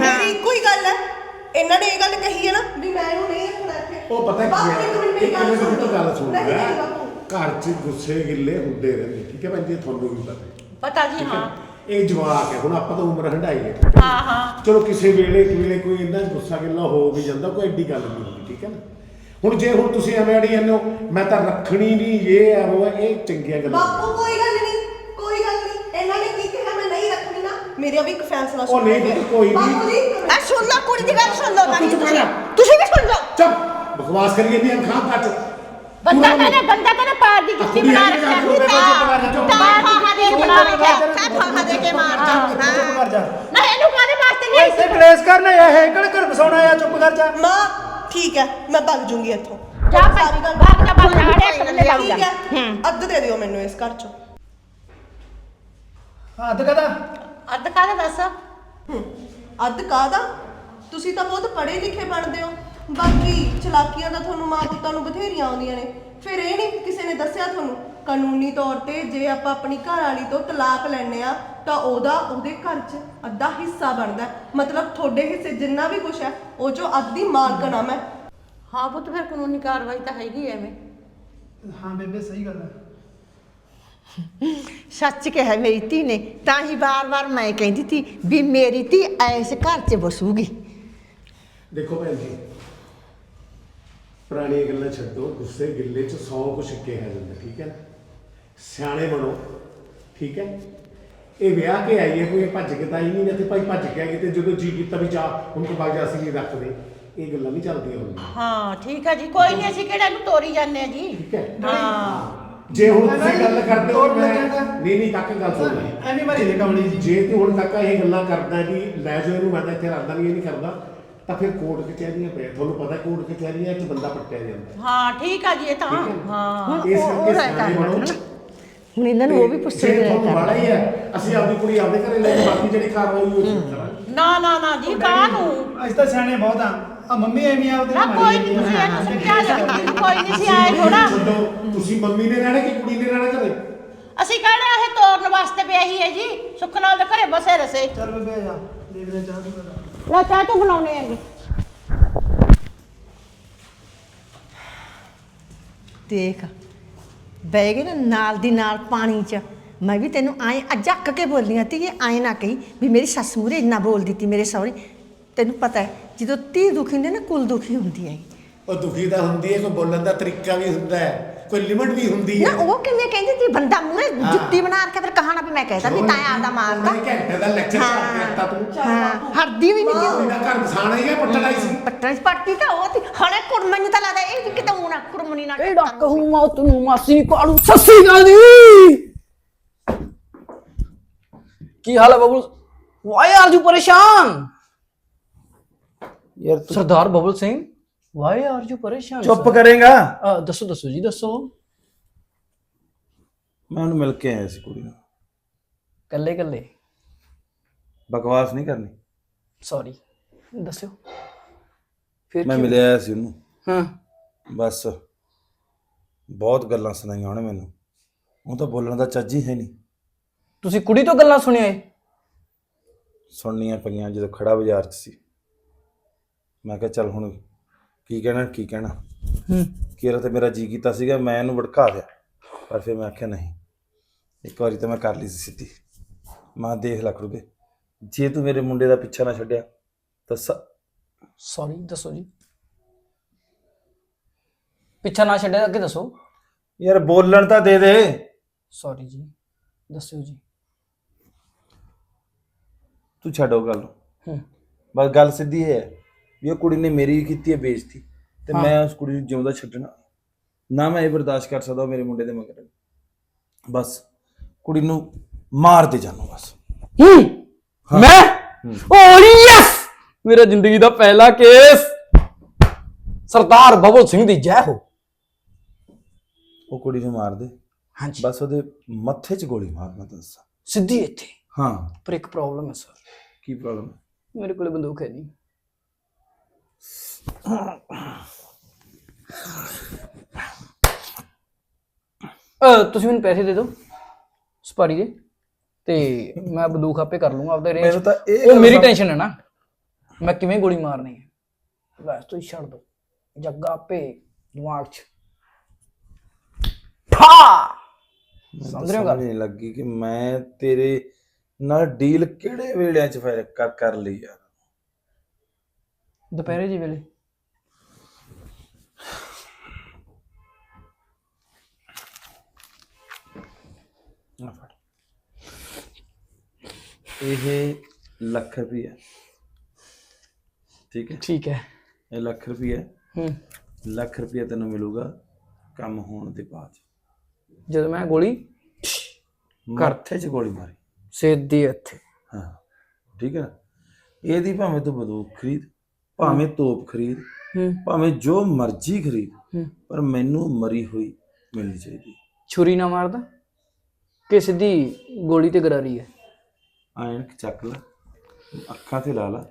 ਮੇਰੀ ਇੱਕੋ ਹੀ ਗੱਲ ਹੈ। ਇਹਨਾਂ ਨੇ ਇਹ ਗੱਲ ਕਹੀ ਹੈ ਨਾ ਵੀ ਮੈਂ ਇਹਨੂੰ ਨਹੀਂ ਰੱਖਣਾ ਇੱਥੇ। ਉਹ ਪਤਾ ਕੀ ਬਾਪੂ, ਹੈ? ਇੱਕ ਮਿੰਟ ਮੇਰੀ ਇੱਕ ਗੱਲ ਮਿੰਟ ਸੁਣ। ਦੀ ਗੱਲ ਸੁਣ। ਨਹੀਂ, ਲੈ ਨਹੀਂ, ਬਾਪੂ। ਘਰ 'ਚ ਗੁੱਸੇ ਗਿੱਲੇ ਹੁੰਦੇ ਰਹਿੰਦੇ ਠੀਕ ਹੈ ਭੈਣ ਜੀ? ਤੁਹਾਨੂੰ ਵੀ ਪਤਾ? ਹੈ। ਪਤਾ ਜੀ ਹਾਂ? ਇਹ ਜਵਾਕ ਹੈ ਹੁਣ ਆਪਾਂ ਤਾਂ ਉਮਰ ਹੰਡਾਈ ਹੈ। ਠੀਕ ਹੈ ਹਾਂ। ਹਾਂ ਚਲੋ ਕਿਸੇ ਵੇਲੇ ਕਿਵੇਂ ਕੋਈ ਇੰਨਾ ਗੁੱਸਾ ਗਿੱਲਾ ਹੋ ਵੀ ਜਾਂਦਾ ਕੋਈ ਐਡੀ ਗੱਲ ਨਹੀਂ ਹੁੰਦੀ ਠੀਕ ਹੈ ਨਾ? ਹੁਣ ਜੇ ਹੁਣ ਤੁਸੀਂ ਐਵੇਂ ਅੜੀ ਜਾਂਦੇ ਹੋ ਮੈਂ ਤਾਂ ਰੱਖਣੀ ਨਹੀਂ ਇਹ ਹੈ ਉਹ ਹੈ, ਇਹ ਚੰਗੀਆਂ ਗੱਲਾਂ। ਬਾਪੂ ਕੋਈ ਰੱਖਣੀ ਨਾ ਮੇਰਾ ਵੀ ਇੱਕ ਫੈਸਲਾ ਉਹ ਨਹੀਂ ਸੁਣੋ। ਪੁੱਤ, ਕੋਈ ਜੀ ਮਿੰਟ। ਆ ਸੁਣ ਲਓ ਕੁੜੀ ਦੀ ਗੱਲ ਸੁਣ ਲਓ ਤੂੰ ਚੁੱਪ ਤੁਸੀਂ। ਕਰ। ਤੁਸੀਂ ਵੀ ਸੁਣ ਲਓ ਚੁੱਪ। ਬਕਵਾਸ ਕਰੀਏ ਨਹੀਂ ਅੱਖਾਂ ਕੱਟ ਬੰਦਾ ਕਹਿੰਦਾ ਬੰਦਾ ਕਹਿੰਦਾ ਪਾਰ ਦੀ ਜੁੱਤੀ ਬਣਾ ਰੱਖਿਆ ਕਰ ਜਾ, ਤਾਂ ਕਰ ਜਾ। ਫਾਹਾ ਦੇ ਕੇ ਮਾਰ ਕੇ ਤਾਂ ਫਾਹਾ ਦੇ ਕੇ ਮਾਰ ਜਾ ਚੁੱਪ ਕਰ ਜਾ। ਨਾ ਇਹਨੂੰ ਕਾਹਦੇ ਵਾਸਤੇ ਨਹੀਂ ਇੱਥੇ ਕਲੇਸ਼ ਕਰਨਾ ਇਹ ਹੈ ਕਿਹੜਾ ਘਰ ਬਸਾਉਣਾ ਆ ਚੁੱਪ ਕਰ ਜਾ। ਮਾਂ ਠੀਕ ਹੈ ਮੈਂ ਭੱਜ ਜੂੰਗੀ ਇੱਥੋਂ। ਜਾ ਭਾਈ ਭਾਗ ਜਾ ਭਾਗ ਜਾ ਅੜੇ ਥੱਲੇ ਲੱਗ ਜਾ ਠੀਕ ਹੈ। ਅੱਧ ਦੇ ਦਿਓ ਮੈਨੂੰ ਇਸ ਘਰ ਚੋਂ। ਹੱਥ ਕਦਾ ਅੱਧ ਕਾਹਦਾ ਦੱਸ? ਹੂੰ, ਅੱਧ ਕਾਹਦਾ? ਤੁਸੀਂ ਤਾਂ ਬਹੁਤ ਪੜ੍ਹੇ ਲਿਖੇ ਬਣਦੇ ਹੋ। ਬਾਕੀ ਚਲਾਕੀਆਂ ਤਾਂ ਤੁਹਾਨੂੰ ਮਾਂ ਪੁੱਤਾਂ ਨੂੰ ਬਥੇਰੀਆਂ ਆਉਂਦੀਆਂ ਨੇ। ਫਿਰ ਇਹ ਨਹੀਂ ਕਿਸੇ ਨੇ ਦੱਸਿਆ ਤੁਹਾਨੂੰ? ਕਾਨੂੰਨੀ ਤੌਰ ਤੇ ਜੇ ਆਪਾਂ ਆਪਣੀ ਘਰ ਵਾਲੀ ਤੋਂ ਤਲਾਕ ਲੈਣੇ ਆ ਤਾਂ ਉਹਦਾ ਉਹਦੇ ਘਰ 'ਚ ਅੱਧਾ ਹਿੱਸਾ ਬਣਦਾ ਹੈ। ਮਤਲਬ ਤੁਹਾਡੇ ਹਿੱਸੇ ਜਿੰਨਾ ਵੀ ਕੁਝ ਹੈ ਉਹ ਜੋ ਅੱਧ ਦੀ ਮਾਲਕਣ ਆ ਮੈਂ ਹਾਂ ਪੁੱਤ ਫਿਰ ਕਾਨੂੰਨੀ ਕਾਰਵਾਈ ਤਾਂ ਹੈਗੀ ਐਵੇਂ। ਹਾਂ ਬੇਬੇ ਸਹੀ ਗੱਲ ਹੈ। ਸੱਚ ਕਿਹਾ ਮੇਰੀ ਧੀ ਨੇ ਤਾਂ ਹੀ ਵਾਰ-ਵਾਰ ਮੈਂ ਕਹਿੰਦੀ ਸੀ ਵੀ ਮੇਰੀ ਧੀ ਐਸ ਘਰ 'ਚ ਬਸੂਗੀ ਦੇਖੋ ਭੈਣ ਜੀ ਪੁਰਾਣੀਆਂ ਗੱਲਾਂ ਛੱਡੋ ਗੁੱਸੇ ਗਿੱਲੇ ਚ 100 ਕੁਛ ਕਿਹਾ ਜਾਂਦਾ ਠੀਕ ਹੈ ਨਾ? ਸਿਆਣੇ ਬਣੋ ਠੀਕ ਹੈ? ਇਹ ਵਿਆਹ ਕੇ ਆਈ ਹੈ ਕੋਈ ਭੱਜ ਕੇ ਤਾਂ ਹੀ ਨਹੀਂ ਇੱਥੇ ਭਾਈ ਭੱਜ ਕੇ ਆ ਗਈ ਤੇ ਜਦੋਂ ਜੀ ਕੀਤਾ ਵੀ ਜਾ ਹੁਣ ਤੋਂ ਬਾਅਦ ਅਸੀਂ ਨਹੀਂ ਰੱਖਦੇ। ਇਹ ਗੱਲਾਂ ਨਹੀਂ ਚੱਲਦੀਆਂ ਹੁੰਦੀਆਂ। ਹਾਂ ਠੀਕ ਹੈ ਜੀ ਕੋਈ ਨਹੀਂ ਅਸੀਂ ਕਿਹੜਾ ਨੂੰ ਤੋਰੀ ਜਾਂਦੇ ਆ ਜੀ। ਠੀਕ ਹੈ? ਹਾਂ। ਜੇ ਹੁਣ ਤੁਸੀਂ ਗੱਲ ਕਰਦੇ ਹੋ ਮੈਂ ਨਹੀਂ ਨਹੀਂ ਕਾਕਾ ਗੱਲ ਸੁਣ ਲੈ ਐਵੇਂ ਮਾਰੀ ਦੇ ਕਮਲੀ ਜੀ ਜੇ ਤੂੰ ਹੁਣ ਕਾਕਾ ਇਹ ਗੱਲਾਂ ਕਰਦਾ ਵੀ ਲੈ ਜਾਓ ਇਹਨੂੰ ਮੈਂ ਤਾਂ ਇੱਥੇ ਰੱਖਦਾ ਨਹੀਂ ਇਹ ਨਹੀਂ ਕਰਦਾ ਤਾਂ ਫਿਰ ਕੋਰਟ ਕਚਹਿਰੀਆਂ ਪਏ ਤੁਹਾਨੂੰ ਪਤਾ ਕੋਰਟ ਕਚਹਿਰੀਆਂ 'ਚ ਬੰਦਾ ਪੱਟਿਆ ਜਾਂਦਾ। ਹਾਂ ਠੀਕ ਆ ਜੀ ਇਹ ਤਾਂ ਹੈ। ਨਾ? ਇਸ ਕਰਕੇ ਕਰ ਬਣੋ। ਹੁਣ ਇਹਨਾਂ ਨੂੰ ਉਹ ਵੀ ਜੇ ਦੀ ਰਾਇ ਤੁਹਾਨੂੰ ਵਾਲਾ ਹੀ ਹੈ ਅਸੀਂ ਆਪਦੀ ਕੁੜੀ ਆਪਦੇ ਘਰੇ ਲੈ ਕੇ ਬਾਕੀ ਜਿਹੜੀ ਕਾਰਵਾਈ ਹੋਈ ਉਹ ਕਰਾਂਗੇ। ਨਾ ਨਾ ਨਾ ਜੀ ਕਾਹਨੂੰ? ਅਸੀਂ ਤਾਂ ਸਿਆਣੇ ਬਹੁਤ ਆ। ਆ ਮੰਮੀ ਐਵੇਂ ਆਪਦੇ ਨਾ ਨਾਲ ਕੋਈ ਮਾਰੀ ਨਹੀਂ ਜਾਂਦੀ ਤੁਸੀਂ ਆ। ਇਹਨੂੰ ਸਮਝਾ ਦਿਓ। ਕੋਈ ਨਹੀਂ ਸੀ ਆਏ ਥੋੜਾ ਛੱਡੋ ਤੁਸੀਂ ਮੰਮੀ ਨੇ ਰਹਿਣਾ ਕਿ ਕੁੜੀ ਨੇ ਰਹਿਣਾ ਘਰੇ? ਅਸੀਂ ਕਹਿਣਾ ਇਹ ਤੋਰਨ ਵਾਸਤੇ ਵਿਆਹੀ ਹੈ ਜੀ? ਸੁੱਖ ਨਾਲ ਦੇ ਘਰੇ ਬਸੇ ਰਸੇ। ਚੱਲ ਬੇਬੇ ਆ ਜਾ ਦੇਖਦੇ ਹਾਂ ਚਾਹ ਤੂੰ ਬਣਾ। ਲੈ ਚਾਹ ਤੂੰ ਬਣਾਉਣੇ ਹੈਗੇ। ਦੇਖ ਬਹਿ ਗਏ ਨਾ ਨਾਲ ਦੀ ਨਾਲ ਪਾਣੀ 'ਚ। ਮੈਂ ਵੀ ਤੈਨੂੰ ਆਏ ਅਜੱਕ ਕੇ ਬੋਲੀਆਂ ਤੀ ਆਏ ਨਾ ਕਹੀ ਵੀ ਮੇਰੀ ਸੱਸ ਮੂਰੇ ਇੰਨਾ ਬੋਲ ਦਿੱਤੀ ਮੇਰੇ ਸਹੁਰੇ। ਤੈਨੂੰ ਪਤਾ ਹੈ ਜਦੋਂ ਧੀ ਦੁਖੀ ਹੁੰਦੀ ਹੈ ਨਾ ਕੁਲ ਦੁਖੀ ਹੁੰਦੀ ਹੈ। ਉਹ ਦੁਖੀ ਤਾਂ ਹੁੰਦੀ ਹੈ ਕੋਈ ਬੋਲਣ ਦਾ ਤਰੀਕਾ ਵੀ ਹੁੰਦਾ ਹੈ ਕੋਈ ਲਿਮਟ ਵੀ ਹੁੰਦੀ ਨਾ ਹੈ ਉਹ ਕਿਵੇਂ ਕਹਿੰਦੀ ਤੀ ਬੰਦਾ ਮੂਰੇ ਹਾਂ। ਜੁੱਤੀ ਬਣਾ ਕੇ ਫਿਰ ਕਹਾਣਾ ਵੀ ਮੈਂ ਕਹਿਤਾ ਵੀ ਤਾਂ ਆਪਦਾ ਮਾਰਦਾ ਉਹਨੇ ਘੰਟੇ ਦਾ ਲੈਕਚਰ ਚੱਲ ਕਰਤਾ ਤੂੰ। ਹਾਂ ਹਰਦੀ ਵੀ ਨਹੀਂ ਤੀ ਇਹਦਾ ਘਰ ਵਸਾਣਾ ਹੀ ਹੈ ਪੱਟਣਾ ਹੀ ਸੀ। ਪੱਟਣ ਚ ਪੱਟੀ ਤਾਂ ਉਹ ਤੀ ਹਣੇ ਕੁੜਮਣੀ ਨੂੰ ਤਾਂ ਲੱਗਦਾ ਇਹ ਵੀ ਕਿਤੇ ਊਣਾ ਕੁੜਮਣੀ ਨਾਲ ਕਿਹੜਾ ਕਹੂੰ ਮੈਂ ਤੈਨੂੰ ਮਾਸੀ ਕਾਲੂ ਸੱਸੀ ਗੱਲ ਦੀ ਕੀ ਹਾਲ ਹੈ ਬਬਲ ਵਾਈ ਆਰ ਯੂ ਪਰੇਸ਼ਾਨ। ਯਾਰ ਤੂੰ Sardar Babbal Singh why are you ਪਰੇਸ਼ਾਨ? ਚੁੱਪ ਕਰੇਗਾ? ਅ, ਦੱਸੋ ਦੱਸੋ ਜੀ ਦੱਸੋ। ਮੈਂ ਉਹਨੂੰ ਮਿਲ ਕੇ ਆਇਆ ਸੀ ਕੁੜੀ ਨੂੰ। ਕੱਲੇ ਕੱਲੇ। ਬਕਵਾਸ ਨਹੀਂ ਕਰਨੀ। ਸੌਰੀ ਦੱਸਿਓ। ਫਿਰ ਮੈਂ ਮਿਲਿਆ ਆਇਆ ਸੀ ਉਹਨੂੰ। ਹਾਂ। ਬਸ। ਬਹੁਤ ਗੱਲਾਂ ਸੁਣਾਈਆਂ ਉਹਨੇ ਮੈਨੂੰ। ਉਹ ਤਾਂ ਬੋਲਣ ਦਾ ਚੱਜ ਹੀ ਹੈ ਨਹੀਂ। ਤੁਸੀਂ ਕੁੜੀ ਤੋਂ ਗੱਲਾਂ ਸੁਣਿਆ ਏ? ਸੁਣਨੀਆਂ ਪਈਆਂ ਜਦੋਂ ਖੜਾ ਬਾਜ਼ਾਰ 'ਚ ਸੀ। ਮੈਂ ਕਿਹਾ ਚੱਲ ਹੁਣ ਕੀ ਕਹਿਣਾ ਕੀ ਕਹਿਣਾ? ਹੂੰ। ਕਿਰਾ ਤੇ ਮੇਰਾ ਜੀ ਕੀਤਾ ਸੀਗਾ ਮੈਂ ਇਹਨੂੰ ਭੜਕਾ ਦਿਆ ਪਰ ਫਿਰ ਮੈਂ ਆਖਿਆ ਨਹੀਂ। ਇੱਕ ਵਾਰੀ ਤਾਂ ਮੈਂ ਕਰ ਲਈ ਸੀ ਸਿੱਧੀ। ਮਾਂ ਦੇਖ ਲੱਖ ਰੁਪਏ ਜੇ ਤੂੰ ਮੇਰੇ ਮੁੰਡੇ ਦਾ ਪਿੱਛਾ ਨਾ ਛੱਡਿਆ ਤਾਂ ਸੌਰੀ ਦੱਸੋ ਜੀ। ਪਿੱਛਾ ਨਾ ਛੱਡਿਆ ਅੱਗੇ ਦੱਸੋ। ਯਾਰ ਬੋਲਣ ਤਾਂ ਦੇ ਦੇ। ਸੌਰੀ ਜੀ ਦੱਸਿਓ ਜੀ। ਤੂੰ ਛੱਡੋ ਗੱਲ। ਹੂੰ। ਬਸ ਗੱਲ ਸਿੱਧੀ ਹੈ। ਵੀ ਉਹ ਕੁੜੀ ਨੇ ਮੇਰੀ ਕੀਤੀ ਹੈ ਬੇਇੱਜ਼ਤੀ ਤੇ ਹਾਂ। ਮੈਂ ਉਸ ਕੁੜੀ ਨੂੰ ਜਿਉਂਦਾ ਛੱਡਣਾ ਨਾ ਮੈਂ ਇਹ ਬਰਦਾਸ਼ਤ ਕਰ ਸਕਦਾ ਉਹ ਮੇਰੇ ਮੁੰਡੇ ਦੇ ਮਗਰ। ਬਸ ਕੁੜੀ ਨੂੰ ਮਾਰ ਦੇ ਜਾਨੋ ਬਸ। ਹੂੰ? ਮੈਂ? Oh yes! ਮੇਰਾ ਜ਼ਿੰਦਗੀ ਦਾ ਪਹਿਲਾ ਕੇਸ। ਸਰਦਾਰ ਬਬਲ ਸਿੰਘ ਦੀ ਜੈ ਹੋ। ਉਹ ਕੁੜੀ ਨੂੰ ਮਾਰ ਦੇ। ਹਾਂਜੀ। ਬਸ ਉਹਦੇ ਮੱਥੇ 'ਚ ਗੋਲੀ ਮਾਰ ਮੈਂ ਦੱਸ। ਸਿੱਧੀ ਇੱਥੇ? ਹਾਂ। ਪਰ ਇੱਕ ਪ੍ਰੋਬਲਮ ਹੈ ਸਰ ਕੀ ਪ੍ਰੋਬਲਮ ਮੇਰੇ ਕੋਲ ਬੰਦੂਕ ਹੈ ਨਹੀਂ। ਅ ਤੁਸੀਂ ਮੈਨੂੰ ਪੈਸੇ ਦੇ ਦਿਓ ਸਪਾਰੀ ਦੇ ਤੇ ਮੈਂ ਬੰਦੂਕ ਆਪੇ ਕਰ ਲੂੰਗਾ ਆਪਦੇ ਰੇਂਜ ਮੈਨੂੰ ਤਾਂ ਇਹ ਉਹ ਗੱਲ ਮੇਰੀ ਟੈਨਸ਼ਨ ਹੈ ਨਾ। ਮੈਂ ਕਿਵੇਂ ਗੋਲੀ ਮਾਰਨੀ ਹੈ? ਬਸ ਤੁਸੀਂ ਛੱਡ ਦੋ ਜੱਗਾ ਆਪੇ ਦਿਮਾਗ 'ਚ। ਠਾ ਸਮਝ ਰਹੇ ਹੋ ਗੱਲ? ਨਹੀਂ ਲੱਗੀ ਕਿ ਮੈਂ ਤੇਰੇ ਨਾਲ ਡੀਲ ਕਿਹੜੇ ਵੇਲਿਆਂ 'ਚ ਫਿਰ ਕਰ ਕਰ ਲਈ ਯਾਰ। ਦੁਪਹਿਰੇ ਜੀ ਵੇਲੇ। ਆ ਫੜ ਇਹ ਲੱਖ ਰੁਪਈਆ। ਠੀਕ ਹੈ? ਠੀਕ ਹੈ। ਇਹ ਲੱਖ ਰੁਪਈਆ। ਹੂੰ। ਲੱਖ ਰੁਪਈਆ ਤੈਨੂੰ ਮਿਲੂਗਾ ਕੰਮ ਹੋਣ ਦੇ ਬਾਅਦ। ਜਦੋਂ ਮੈਂ ਗੋਲੀ ਮੱਥੇ 'ਚ ਗੋਲੀ ਮਾਰੀ। ਸਿੱਧੀ ਇੱਥੇ। ਹਾਂ। ਠੀਕ ਹੈ? ਇਹਦੀ ਭਾਵੇਂ ਤੂੰ ਬੰਦੂਕ ਖਰੀਦ ਭਾਵੇਂ ਤੋਪ ਖਰੀਦ ਭਾਵੇਂ ਜੋ ਮਰਜ਼ੀ ਖਰੀਦ ਪਰ ਮੈਨੂੰ ਮਰੀ ਹੋਈ ਮਿਲਣੀ ਚਾਹੀਦੀ। ਛੁਰੀ ਨਾ ਮਾਰਦਾ। ਕਿ ਸਿੱਧੀ ਗੋਲੀ ਤੇ ਗਰਾਰੀ ਹੈ। ਐਨਕ ਚੱਕ ਲੈ। ਅੱਖਾਂ ਤੇ ਲਾ ਲਾ।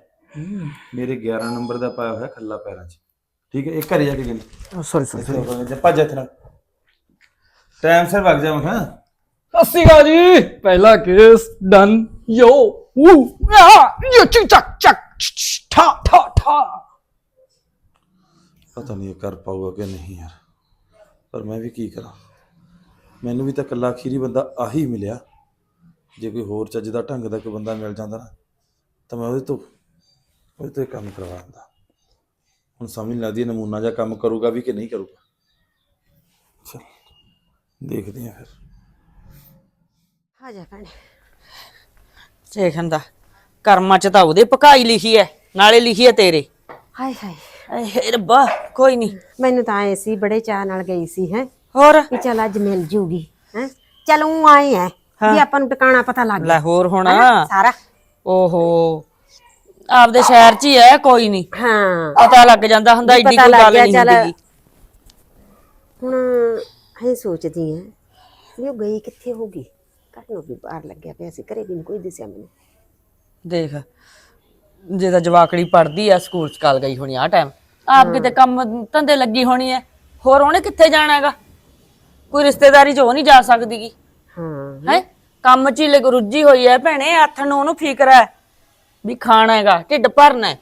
ਮੇਰੇ 11 ਨੰਬਰ ਦਾ ਪਾਇਆ ਹੋਇਆ ਖੱਲਾ ਪੈਰਾਂ 'ਚ। ਠੀਕ ਹੈ ਇਹ ਘਰੇ ਜਾ ਕੇ ਗਿਣ। ਸੌਰੀ ਸੌਰੀ ਭੱਜ ਇੱਥੇ ਨਾਲ। ਟਾਈਮ ਸਿਰ ਵਗ ਜਾ ਮੈਂ ਹਾਂ ਸਸੀ ਗਾ ਜੀ। ਪਹਿਲਾ ਕੇਸ ਡਨ ਯੋ ਵੂ ਆ ਯੋ ਚਿਕ ਚੱਕ ਚੱਕ ਠਾ ਠਾ ਠਾ। ਪਤਾ ਨਹੀਂ ਇਹ ਕਰ ਪਾਊਗਾ ਕਿ ਨਹੀਂ ਯਾਰ। ਪਰ ਮੈਂ ਵੀ ਕੀ ਕਰਾਂ? ਮੈਨੂੰ ਵੀ ਤਾਂ ਇਕੱਲਾ ਅਖੀਰੀ ਬੰਦਾ ਆਹੀ ਮਿਲਿਆ। ਜੇ ਕੋਈ ਹੋਰ ਚੱਜ ਦਾ ਢੰਗ ਦਾ ਕੋਈ ਬੰਦਾ ਮਿਲ ਜਾਂਦਾ ਨਾ ਤਾਂ ਮੈਂ ਉਹਦੇ ਤੋਂ ਉਹਦੇ ਤੋਂ ਇਹ ਕੰਮ ਕਰਵਾ ਦਿੰਦਾ। ਹੁਣ ਸਮਝ ਨਹੀਂ ਲੱਗਦੀ ਨਮੂਨਾ ਜਿਹਾ ਕੰਮ ਕਰੂਗਾ ਵੀ ਕਿ ਨਹੀਂ ਕਰੂਗਾ। ਚਲ ਦੇਖਦੇ ਆ ਫਿਰ। ਆ ਜਾ ਭੈਣੇ। ਦੇਖਣ ਦਾ ਕਰਮਾਂ ਚ ਤਾਂ ਉਹਦੇ ਪਕਾਈ ਲਿਖੀ ਐ ਨਾਲੇ ਲਿਖੀ ਐ ਤੇਰੇ। ਹਾਏ ਹਾਏ। ਆਏ ਰੱਬਾ ਕੋਈ ਨਹੀਂ ਮੈਨੂੰ ਤਾਂ ਐ ਸੀ ਬੜੇ ਚਾਹ ਨਾਲ ਗਈ ਸੀ ਹੈ। ਹੋਰ? ਵੀ ਚਲ ਅੱਜ ਮਿਲ ਜੂਗੀ ਹੈ? ਚਲ ਉਹ ਆਏ ਐ ਵੀ ਆਪਾਂ ਨੂੰ ਟਿਕਾਣਾ ਪਤਾ ਲੱਗ ਲੈ ਗਿਆ। ਹੋਰ ਹੁਣ? ਹਨਾ? ਸਾਰਾ। ਓਹੋ। ਆਪਦੇ ਸ਼ਹਿਰ ਚ ਹੀ ਐ ਕੋਈ ਨਹੀਂ ਹਾਂ। ਪਤਾ ਲੱਗ ਜਾਂਦਾ ਹੁੰਦਾ ਏਡੀ ਪਤਾ ਕੋਈ ਲੱਗ ਗੱਲ ਗਿਆ, ਨਹੀਂ ਚੱਲ। ਹੁੰਦੀ ਹੁਣ ਐ ਸੋਚਦੀ ਐ ਵੀ ਉਹ ਗਈ ਕਿੱਥੇ ਹੋਗੀ ਘਰ ਨੂੰ ਵੀ ਬਾਹਰ ਲੱਗਿਆ ਪਿਆ ਸੀ ਘਰੇ ਵੀ ਨੀ ਕੋਈ ਦਿਸਿਆ ਮੈਨੂੰ। ਦੇਖ ਜੇ ਤਾਂ ਜਵਾਕੜੀ ਪੜਦੀ ਆ ਸਕੂਲ ਸਕਾਲ ਗਈ ਹੋਣੀ ਆ ਟਾਈਮ ਆਪ ਕਿਤੇ ਕੰਮ ਧੰਦੇ ਲੱਗੀ ਹੋਣੀ ਐ। ਹੋਰ ਉਹਨੇ ਕਿੱਥੇ ਜਾਣਾ ਹੈਗਾ? ਕੋਈ ਰਿਸ਼ਤੇਦਾਰੀ ਚ ਉਹ ਨਹੀਂ ਜਾ ਸਕਦੀਗੀ। ਹਾਂ। ਹੈ? ਕੰਮ ਚ ਹੀ ਲੱਗ ਰੁੱਝੀ ਹੋਈ ਐ ਭੈਣੇ ਹੱਥ ਨੂੰ ਉਹਨੂੰ ਫਿਕਰ ਐ ਵੀ ਖਾਣਾ ਹੈਗਾ ਢਿੱਡ ਭਰਨਾ ਹੈ।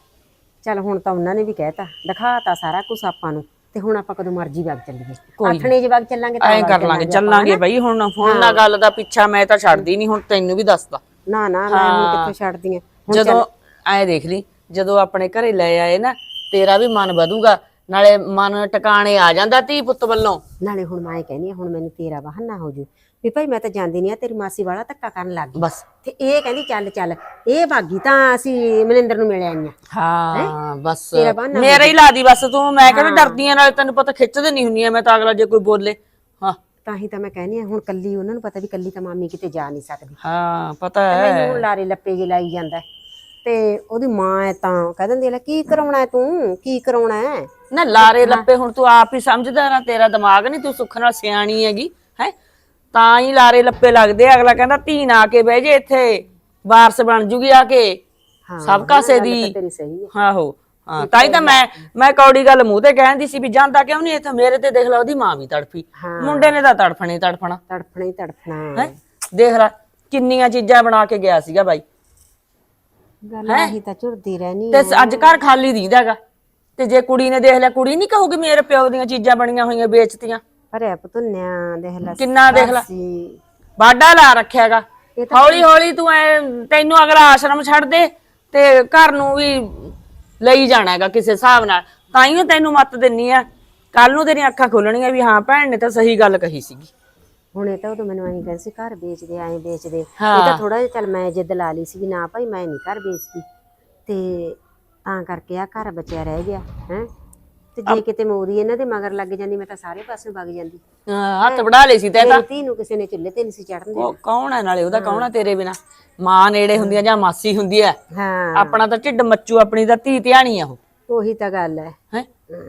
ਚਲ ਹੁਣ ਤਾਂ ਉਹਨਾਂ ਨੇ ਵੀ ਕਹਿਤਾ ਦਿਖਾਤਾ ਸਾਰਾ ਕੁਝ ਆਪਾਂ ਨੂੰ ਤੇ ਹੁਣ ਆਪਾਂ ਕਦੋਂ ਮਰਜ਼ੀ ਵਗ ਚੱਲੀਏ। ਆਥਣੇ ਜੇ ਵਗ ਚੱਲਾਂਗੇ ਤਾਂ ਐਂ ਵਗ ਕਰ ਲਾਂਗੇ ਆਪਾਂ, ਚੱਲਾਂਗੇ? ਬਈ ਹੁਣ ਹੁਣ ਨਾ ਗੱਲ ਦਾ ਪਿੱਛਾ ਮੈਂ ਤਾਂ ਛੱਡਦੀ ਨਹੀਂ ਹੁਣ ਤੈਨੂੰ ਵੀ ਦੱਸਦਾ। ਨਾ ਨਾ ਮੈਂ ਹੁਣ ਕਿੱਥੋਂ ਛੱਡਦੀ ਆ? ਹੁਣ ਜਦੋਂ ਐ ਦੇਖ ਲਈ ਜਦੋਂ ਆਪਣੇ ਘਰੇ ਲੈ ਆਏ ਨਾ ਤੇਰਾ ਵੀ ਮਨ ਵਧੂਗਾ ਨਾਲੇ ਮਨ ਟਿਕਾਣੇ ਆ ਜਾਂਦਾ ਧੀ ਪੁੱਤ ਵੱਲੋਂ। ਨਾਲੇ ਹੁਣ ਮੈਂ ਕਹਿੰਦੀ ਹਾਂ, ਹੁਣ ਮੈਨੂੰ ਤੇਰਾ ਬਹਾਨਾ ਹੋ ਜੂ ਵੀ ਭਾਈ ਮੈਂ ਤਾਂ ਜਾਂਦੀ ਨਹੀਂ ਆ ਤੇਰੀ ਮਾਸੀ ਵਾਲਾ ਧੱਕਾ ਕਰਨ ਲੱਗ ਗਈ। ਬਸ। ਤੇ ਇਹ ਕਹਿੰਦੀ ਚੱਲ ਚੱਲ ਇਹ ਭਾਗੀ ਤਾਂ ਅਸੀਂ ਮਨਿੰਦਰ ਨੂੰ ਮਿਲ ਆਈਆਂ। ਹਾਂ ਬਸ। ਤੇਰਾ ਬਹਾਨਾ ਮੇਰਾ ਹੀ ਲਾ ਦੀ ਬਸ ਤੂੰ ਮੈਂ ਕਿਹੜਾ ਡਰਦੀ ਆ ਨਾਲੇ ਤੈਨੂੰ ਪਤਾ ਖਿੱਚਦੇ ਨਹੀਂ ਹੁੰਨੀ ਆ ਮੈਂ ਤਾਂ ਅਗਲਾ ਜੇ ਕੋਈ ਬੋਲੇ। ਹਾਂ। ਤਾਂ ਹੀ ਤਾਂ ਮੈਂ ਕਹਿੰਦੀ ਆ ਹੁਣ ਕੱਲੀ ਉਹਨਾਂ ਨੂੰ ਪਤਾ ਵੀ ਕੱਲੀ ਤਾਂ ਮਾਮੀ ਕਿਤੇ ਜਾ ਨਹੀਂ ਸਕਦੀ। ਹਾਂ ਪਤਾ ਮੈਨੂੰ ਹੈ। ਹੁਣ ਲਾਰੇ ਲੱਪੇ ਜੇ ਲਾਈ ਜਾਂਦਾ। ਹੈ। ਤੇ ਉਹਦੀ ਮਾਂ ਹੈ ਤਾਂ ਕਹਿ ਦਿੰਦੀ ਹੈ ਲੈ ਕੀ ਕਰਾਉਣਾ ਹੈ ਤੂੰ? ਕੀ ਕਰਾਉਣਾ ਹੈ? ਨਾ ਲਾਰੇ ਲੱਪੇ ਹੁਣ ਤੂੰ ਆਪ ਹੀ ਸਮਝਦਾ ਨਾ ਤੇਰਾ ਦਿਮਾਗ ਨਹੀਂ ਤੂੰ ਸੁੱਖ ਨਾਲ ਸਿਆਣੀ ਹੈਗੀ ਹੈ? ਤਾਂ ਹੀ ਲਾਰੇ ਲੱਪੇ ਲੱਗਦੇ ਆ। ਅਗਲਾ ਕਹਿੰਦਾ ਧੀ ਨਾ ਆ ਕੇ ਬਹਿ ਜੇ ਇੱਥੇ ਵਾਰਸ ਬਣ ਜੂਗੀ ਆ ਕੇ। ਹਾਂ, ਸਭ ਕਾਸੇ ਗੱਲ ਦੀ। ਤੇਰੀ ਸਹੀ ਹੈ। ਆਹੋ ਹਾਂ ਤਾਂ ਹੀ ਤਾਂ ਮੈਂ ਮੈਂ ਕੌੜੀ ਗੱਲ ਮੂੰਹ ਤੇ ਕਹਿੰਦੀ ਸੀ ਵੀ ਜਾਂਦਾ ਕਿਉਂ ਨਹੀਂ ਇੱਥੇ? ਮੇਰੇ ਤੇ ਦੇਖ ਲਾ ਉਹਦੀ ਮਾਂ ਵੀ ਤੜਫੀ। ਮੁੰਡੇ ਨੇ ਤਾਂ ਤੜਫਣੀ ਤੜਫਣਾ। ਤੜਫਣਾ ਹੀ ਤੜਫਣਾ ਹੈ। ਦੇਖ ਲੈ ਕਿੰਨੀਆਂ ਚੀਜ਼ਾਂ ਬਣਾ ਕੇ ਗਿਆ ਸੀਗਾ ਬਾਈ। ਗੱਲ ਆਹੀ ਤਾਂ ਝੁਰਦੀ ਰਹਿਣੀ ਤੇ ਅੱਜ ਘਰ ਖਾਲੀ ਦੀਦਾਗਾ ਤੇ ਜੇ ਕੁੜੀ ਨੇ ਦੇਖ ਲਿਆ ਕੁੜੀ ਨਹੀਂ ਕਹੂਗੀ ਮੇਰੇ ਪਿਓ ਦੀਆਂ ਚੀਜ਼ਾਂ ਬਣੀਆਂ ਹੋਈਆਂ ਵੇਚਤੀਆਂ। ਭਰਿਆ ਪਤੁੰਨਿਆ ਦੇਖ ਲੈ ਕਿੰਨਾ ਦੇਖ ਲੈ। ਸੀ ਬਾਡਾ ਲਾ ਰੱਖਿਆਗਾ। ਹੌਲੀ ਹੌਲੀ ਤੂੰ ਐ ਤੈਨੂੰ ਅਗਲਾ ਆਸ਼ਰਮ ਛੱਡ ਦੇ ਤੇ ਘਰ ਨੂੰ ਵੀ ਲਈ ਜਾਣਾ ਹੈਗਾ ਕਿਸੇ ਹਿਸਾਬ ਨਾਲ। ਤਾਂ ਹੀ ਤੈਨੂੰ ਮੱਤ ਦਿੰਨੀ ਆ। ਕੱਲ ਨੂੰ ਤੇਰੀਆਂ ਅੱਖਾਂ ਖੁੱਲਣਗੀਆਂ ਵੀ ਹਾਂ ਭੈਣ ਨੇ ਤਾਂ ਸਹੀ ਗੱਲ ਕਹੀ ਸੀਗੀ। ਹੁਣ ਇਹ ਤਾਂ ਉਦੋਂ ਮੈਨੂੰ ਐਂ ਕਹਿੰਦੇ ਸੀ ਘਰ ਵੇਚਦੇ ਐਂ ਵੇਚਦੇ। ਇਹ ਹਾਂ। ਤਾਂ ਥੋੜਾ ਜਿਹਾ ਚੱਲ ਮੈਂ ਜਿੱਦ ਲਾ ਲਈ ਸੀ ਵੀ ਨਾ ਭਾਈ ਮੈਂ ਨਹੀਂ ਘਰ ਵੇਚਦੀ। ਤੇ ਤਾਂ ਕਰਕੇ ਆ ਘਰ ਬਚਿਆ ਰਹਿ ਗਿਆ ਹੈ? ਤੇ ਜੇ ਕਿਤੇ ਮੋਰੀ ਇਹਨਾਂ ਦੇ ਮਗਰ ਲੱਗ ਜਾਂਦੀ ਮੈਂ ਤਾਂ ਸਾਰੇ ਪਾਸੇ ਵਗ ਜਾਂਦੀ। ਹਾਂ, ਹੱਥ ਵੜਾ ਲਏ ਸੀ ਤੈ ਤਾਂ। ਧੀ ਨੂੰ ਕਿਸੇ ਨੇ ਚੁੱਲ੍ਹੇ ਤੇ ਨਹੀਂ ਸੀ ਚੜਨ ਉਹ ਕੌਣ ਹੈ ਨਾਲੇ ਉਹਦਾ ਕੌਣ ਹੈ। ਤੇਰੇ ਬਿਨਾ? ਮਾਂ ਨੇੜੇ ਹੁੰਦੀ ਆ ਜਾਂ ਮਾਸੀ ਹੁੰਦੀ ਆ? ਹਾਂ। ਆਪਣਾ ਤਾਂ ਢਿੱਡ ਮੱਚੂ ਆਪਣੀ ਤਾਂ ਧੀ ਧਿਆਣੀ ਆ ਉਹ। ਉਹੀ ਤਾਂ ਗੱਲ ਹੈ ਹੈ? ਹਾਂ।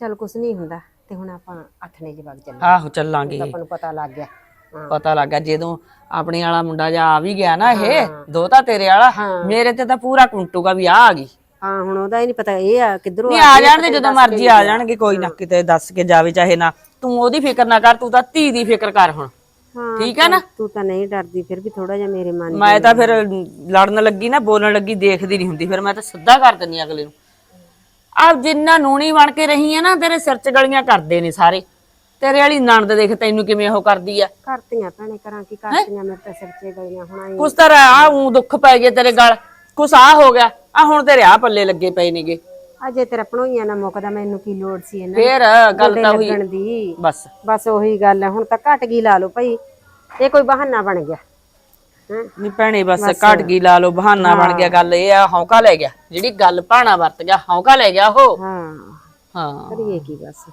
ਚੱਲ ਕੁਛ ਨਹੀਂ ਹੁੰਦਾ ਤੇ ਹੁਣ ਆਪਾਂ ਅੱਠਨੇ ਚ ਵਗ ਚੱਲੇ ਆਹੋ ਚੱਲਾਂਗੇ। ਆਪਾਂ ਨੂੰ ਪਤਾ ਲੱਗ ਗਿਆ। ਹਾਂ। ਪਤਾ ਲੱਗਾ ਜਦੋਂ ਆਪਣੇ ਵਾਲਾ ਮੁੰਡਾ ਜਾ ਆ ਵੀ ਗਿਆ ਨਾ ਇਹ ਦੋਤਾ ਤੇਰੇ ਵਾਲਾ ਮੇਰੇ ਤੇ ਤਾਂ ਪੂਰਾ ਕੁੰਟੂਗਾ ਵੀ ਆ ਆ ਗਈ। ਹਾਂ ਹੁਣ ਉਹਦਾ ਹੀ ਨਹੀਂ ਪਤਾ ਇਹ ਆ ਕਿੱਧਰੋਂ ਨਹੀਂ ਆ ਜਾਣਗੇ ਜਦੋਂ ਮਰਜ਼ੀ ਆ ਜਾਣਗੇ ਕੋਈ ਨਾ ਕਿਤੇ ਦੱਸ ਕੇ ਜਾਵੇ ਚਾਹੇ ਨਾ। ਤੂੰ ਉਹਦੀ ਫਿਕਰ ਨਾ ਕਰ ਤੂੰ ਤਾਂ ਧੀ ਦੀ ਫਿਕਰ ਕਰ ਹੁਣ। ਹਾਂ ਠੀਕ ਹੈ ਨਾ? ਤੂੰ ਤਾਂ ਨਹੀਂ ਡਰਦੀ ਫਿਰ ਵੀ ਥੋੜਾ ਜਿਹਾ ਮੇਰੇ ਮਨ ਮੈਂ ਤਾਂ ਫਿਰ ਲੜਨ ਲੱਗੀ ਨਾ ਬੋਲਣ ਲੱਗੀ ਦੇਖਦੀ ਨਹੀਂ ਹੁੰਦੀ ਫਿਰ ਮੈਂ ਤਾਂ ਸਿੱਧਾ ਕਰ ਦਿੰਨੀ ਅਗਲੇ ਨੂੰ। ਆਪ ਜਿੰਨਾ ਨੂਣੀ ਬਣ ਕੇ ਰਹੀ ਹੈ ਨਾ ਤੇਰੇ ਸਿਰ ਚ ਗਲੀਆਂ ਕਰਦੇ ਨੇ ਸਾਰੇ। ਤੇਰੇ ਵਾਲੀ ਨਣਦ ਦੇਖ ਤੈਨੂੰ ਕਿਵੇਂ ਉਹ ਕਰਦੀ ਆ। ਕਰਤੀਆਂ ਭੈਣੇ ਕਰਾਂ ਕੀ ਕਰਤੀਆਂ ਮੇਰੇ ਤਾਂ ਸਿਰ 'ਚ ਗਈਆਂ ਹੁਣ ਆਈ ਕੁਛ ਤਾਂ ਆ ਉਂ ਦੁੱਖ ਪੈ ਗਿਆ ਤੇਰੇ ਗਲ। ਕੁਛ ਆ ਹੋ ਗਿਆ। ਆ ਹੁਣ ਤੇਰੇ ਆ ਪੱਲੇ ਲੱਗੇ ਪਏ ਨੇਗੇ। ਅਜੇ ਤੇਰਾ ਭਣੋਈਆਂ ਨਾ ਮੁੱਕਦਾ ਮੈਨੂੰ ਕੀ ਲੋੜ ਸੀ ਇਹਨਾਂ ਫੇਰ ਗੱਲ ਤਾਂ ਹੋਈ। ਦੀ। ਬਸ। ਬਸ ਉਹੀ ਗੱਲ ਹੈ ਹੁਣ ਤਾਂ ਘਟ ਗਈ ਲਾ ਲਓ ਭਾਈ। ਇਹ ਕੋਈ ਬਹਾਨਾ ਬਣ ਗਿਆ। ਹੈਂ? ਨੀ ਭੈਣੇ ਬਸ ਘਟ ਗਈ ਲਾ ਲੋ ਬਹਾਨਾ ਬਣ ਗਿਆ ਗੱਲ ਇਹ ਆ ਹੌਕਾ ਲੈ ਗਿਆ। ਜਿਹੜੀ ਗੱਲ ਭਾਣਾ ਵਰਤ ਗਿਆ ਹੌਕਾ ਲੈ ਗਿਆ ਉਹ। ਹਾਂ। ਹਾਂ। ਕਰੀਏ ਕੀ ਬਸ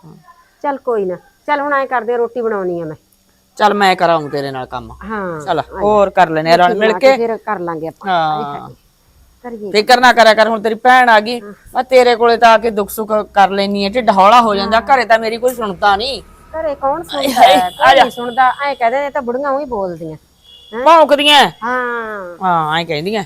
ਚੱਲ ਕੋਈ ਨਾ ਚੱਲ ਹੁਣ ਐ ਕਰਦੇ ਰੋਟੀ ਬਣਾਉਣੀ ਆ ਮੈਂ। ਚੱਲ ਮੈਂ ਕਰਾਉਂ ਤੇਰੇ ਨਾਲ ਕੰਮ। ਹਾਂ। ਚੱਲ ਹੋਰ ਕਰ ਲੈਨੇ ਰਲ ਮਿਲ ਕੇ। ਫਿਰ ਕਰ ਲਾਂਗੇ ਆਪਾਂ। ਹਾਂ। ਕਰੀਏ ਫਿਕਰ ਨਾ ਕਰਿਆ ਕਰ ਹੁਣ ਤੇਰੀ ਭੈਣ ਆ ਗਈ ਮੈਂ ਤੇਰੇ ਕੋਲੇ ਤਾਂ ਆ ਕੇ ਦੁੱਖ ਸੁੱਖ ਕਰ ਲੈਣੀ ਹੈ ਢਿੱਡ ਹੌਲਾ ਹੋ ਜਾਂਦਾ ਘਰੇ ਤਾਂ ਮੇਰੀ ਕੋਈ ਸੁਣਦਾ ਨਹੀਂ। ਘਰੇ ਕੌਣ ਸੁਣਦਾ? ਹੈ ਕੋਈ ਨਹੀਂ ਸੁਣਦਾ ਐ ਕਹਦੇ ਨੇ ਤਾਂ ਬੁੜੀਆਂ ਉਹੀ ਬੋਲਦੀਆਂ ਭੌਂਕਦੀਆਂ ਹਾਂ। ਹਾਂ ਐਂ ਕਹਿੰਦੀਆਂ।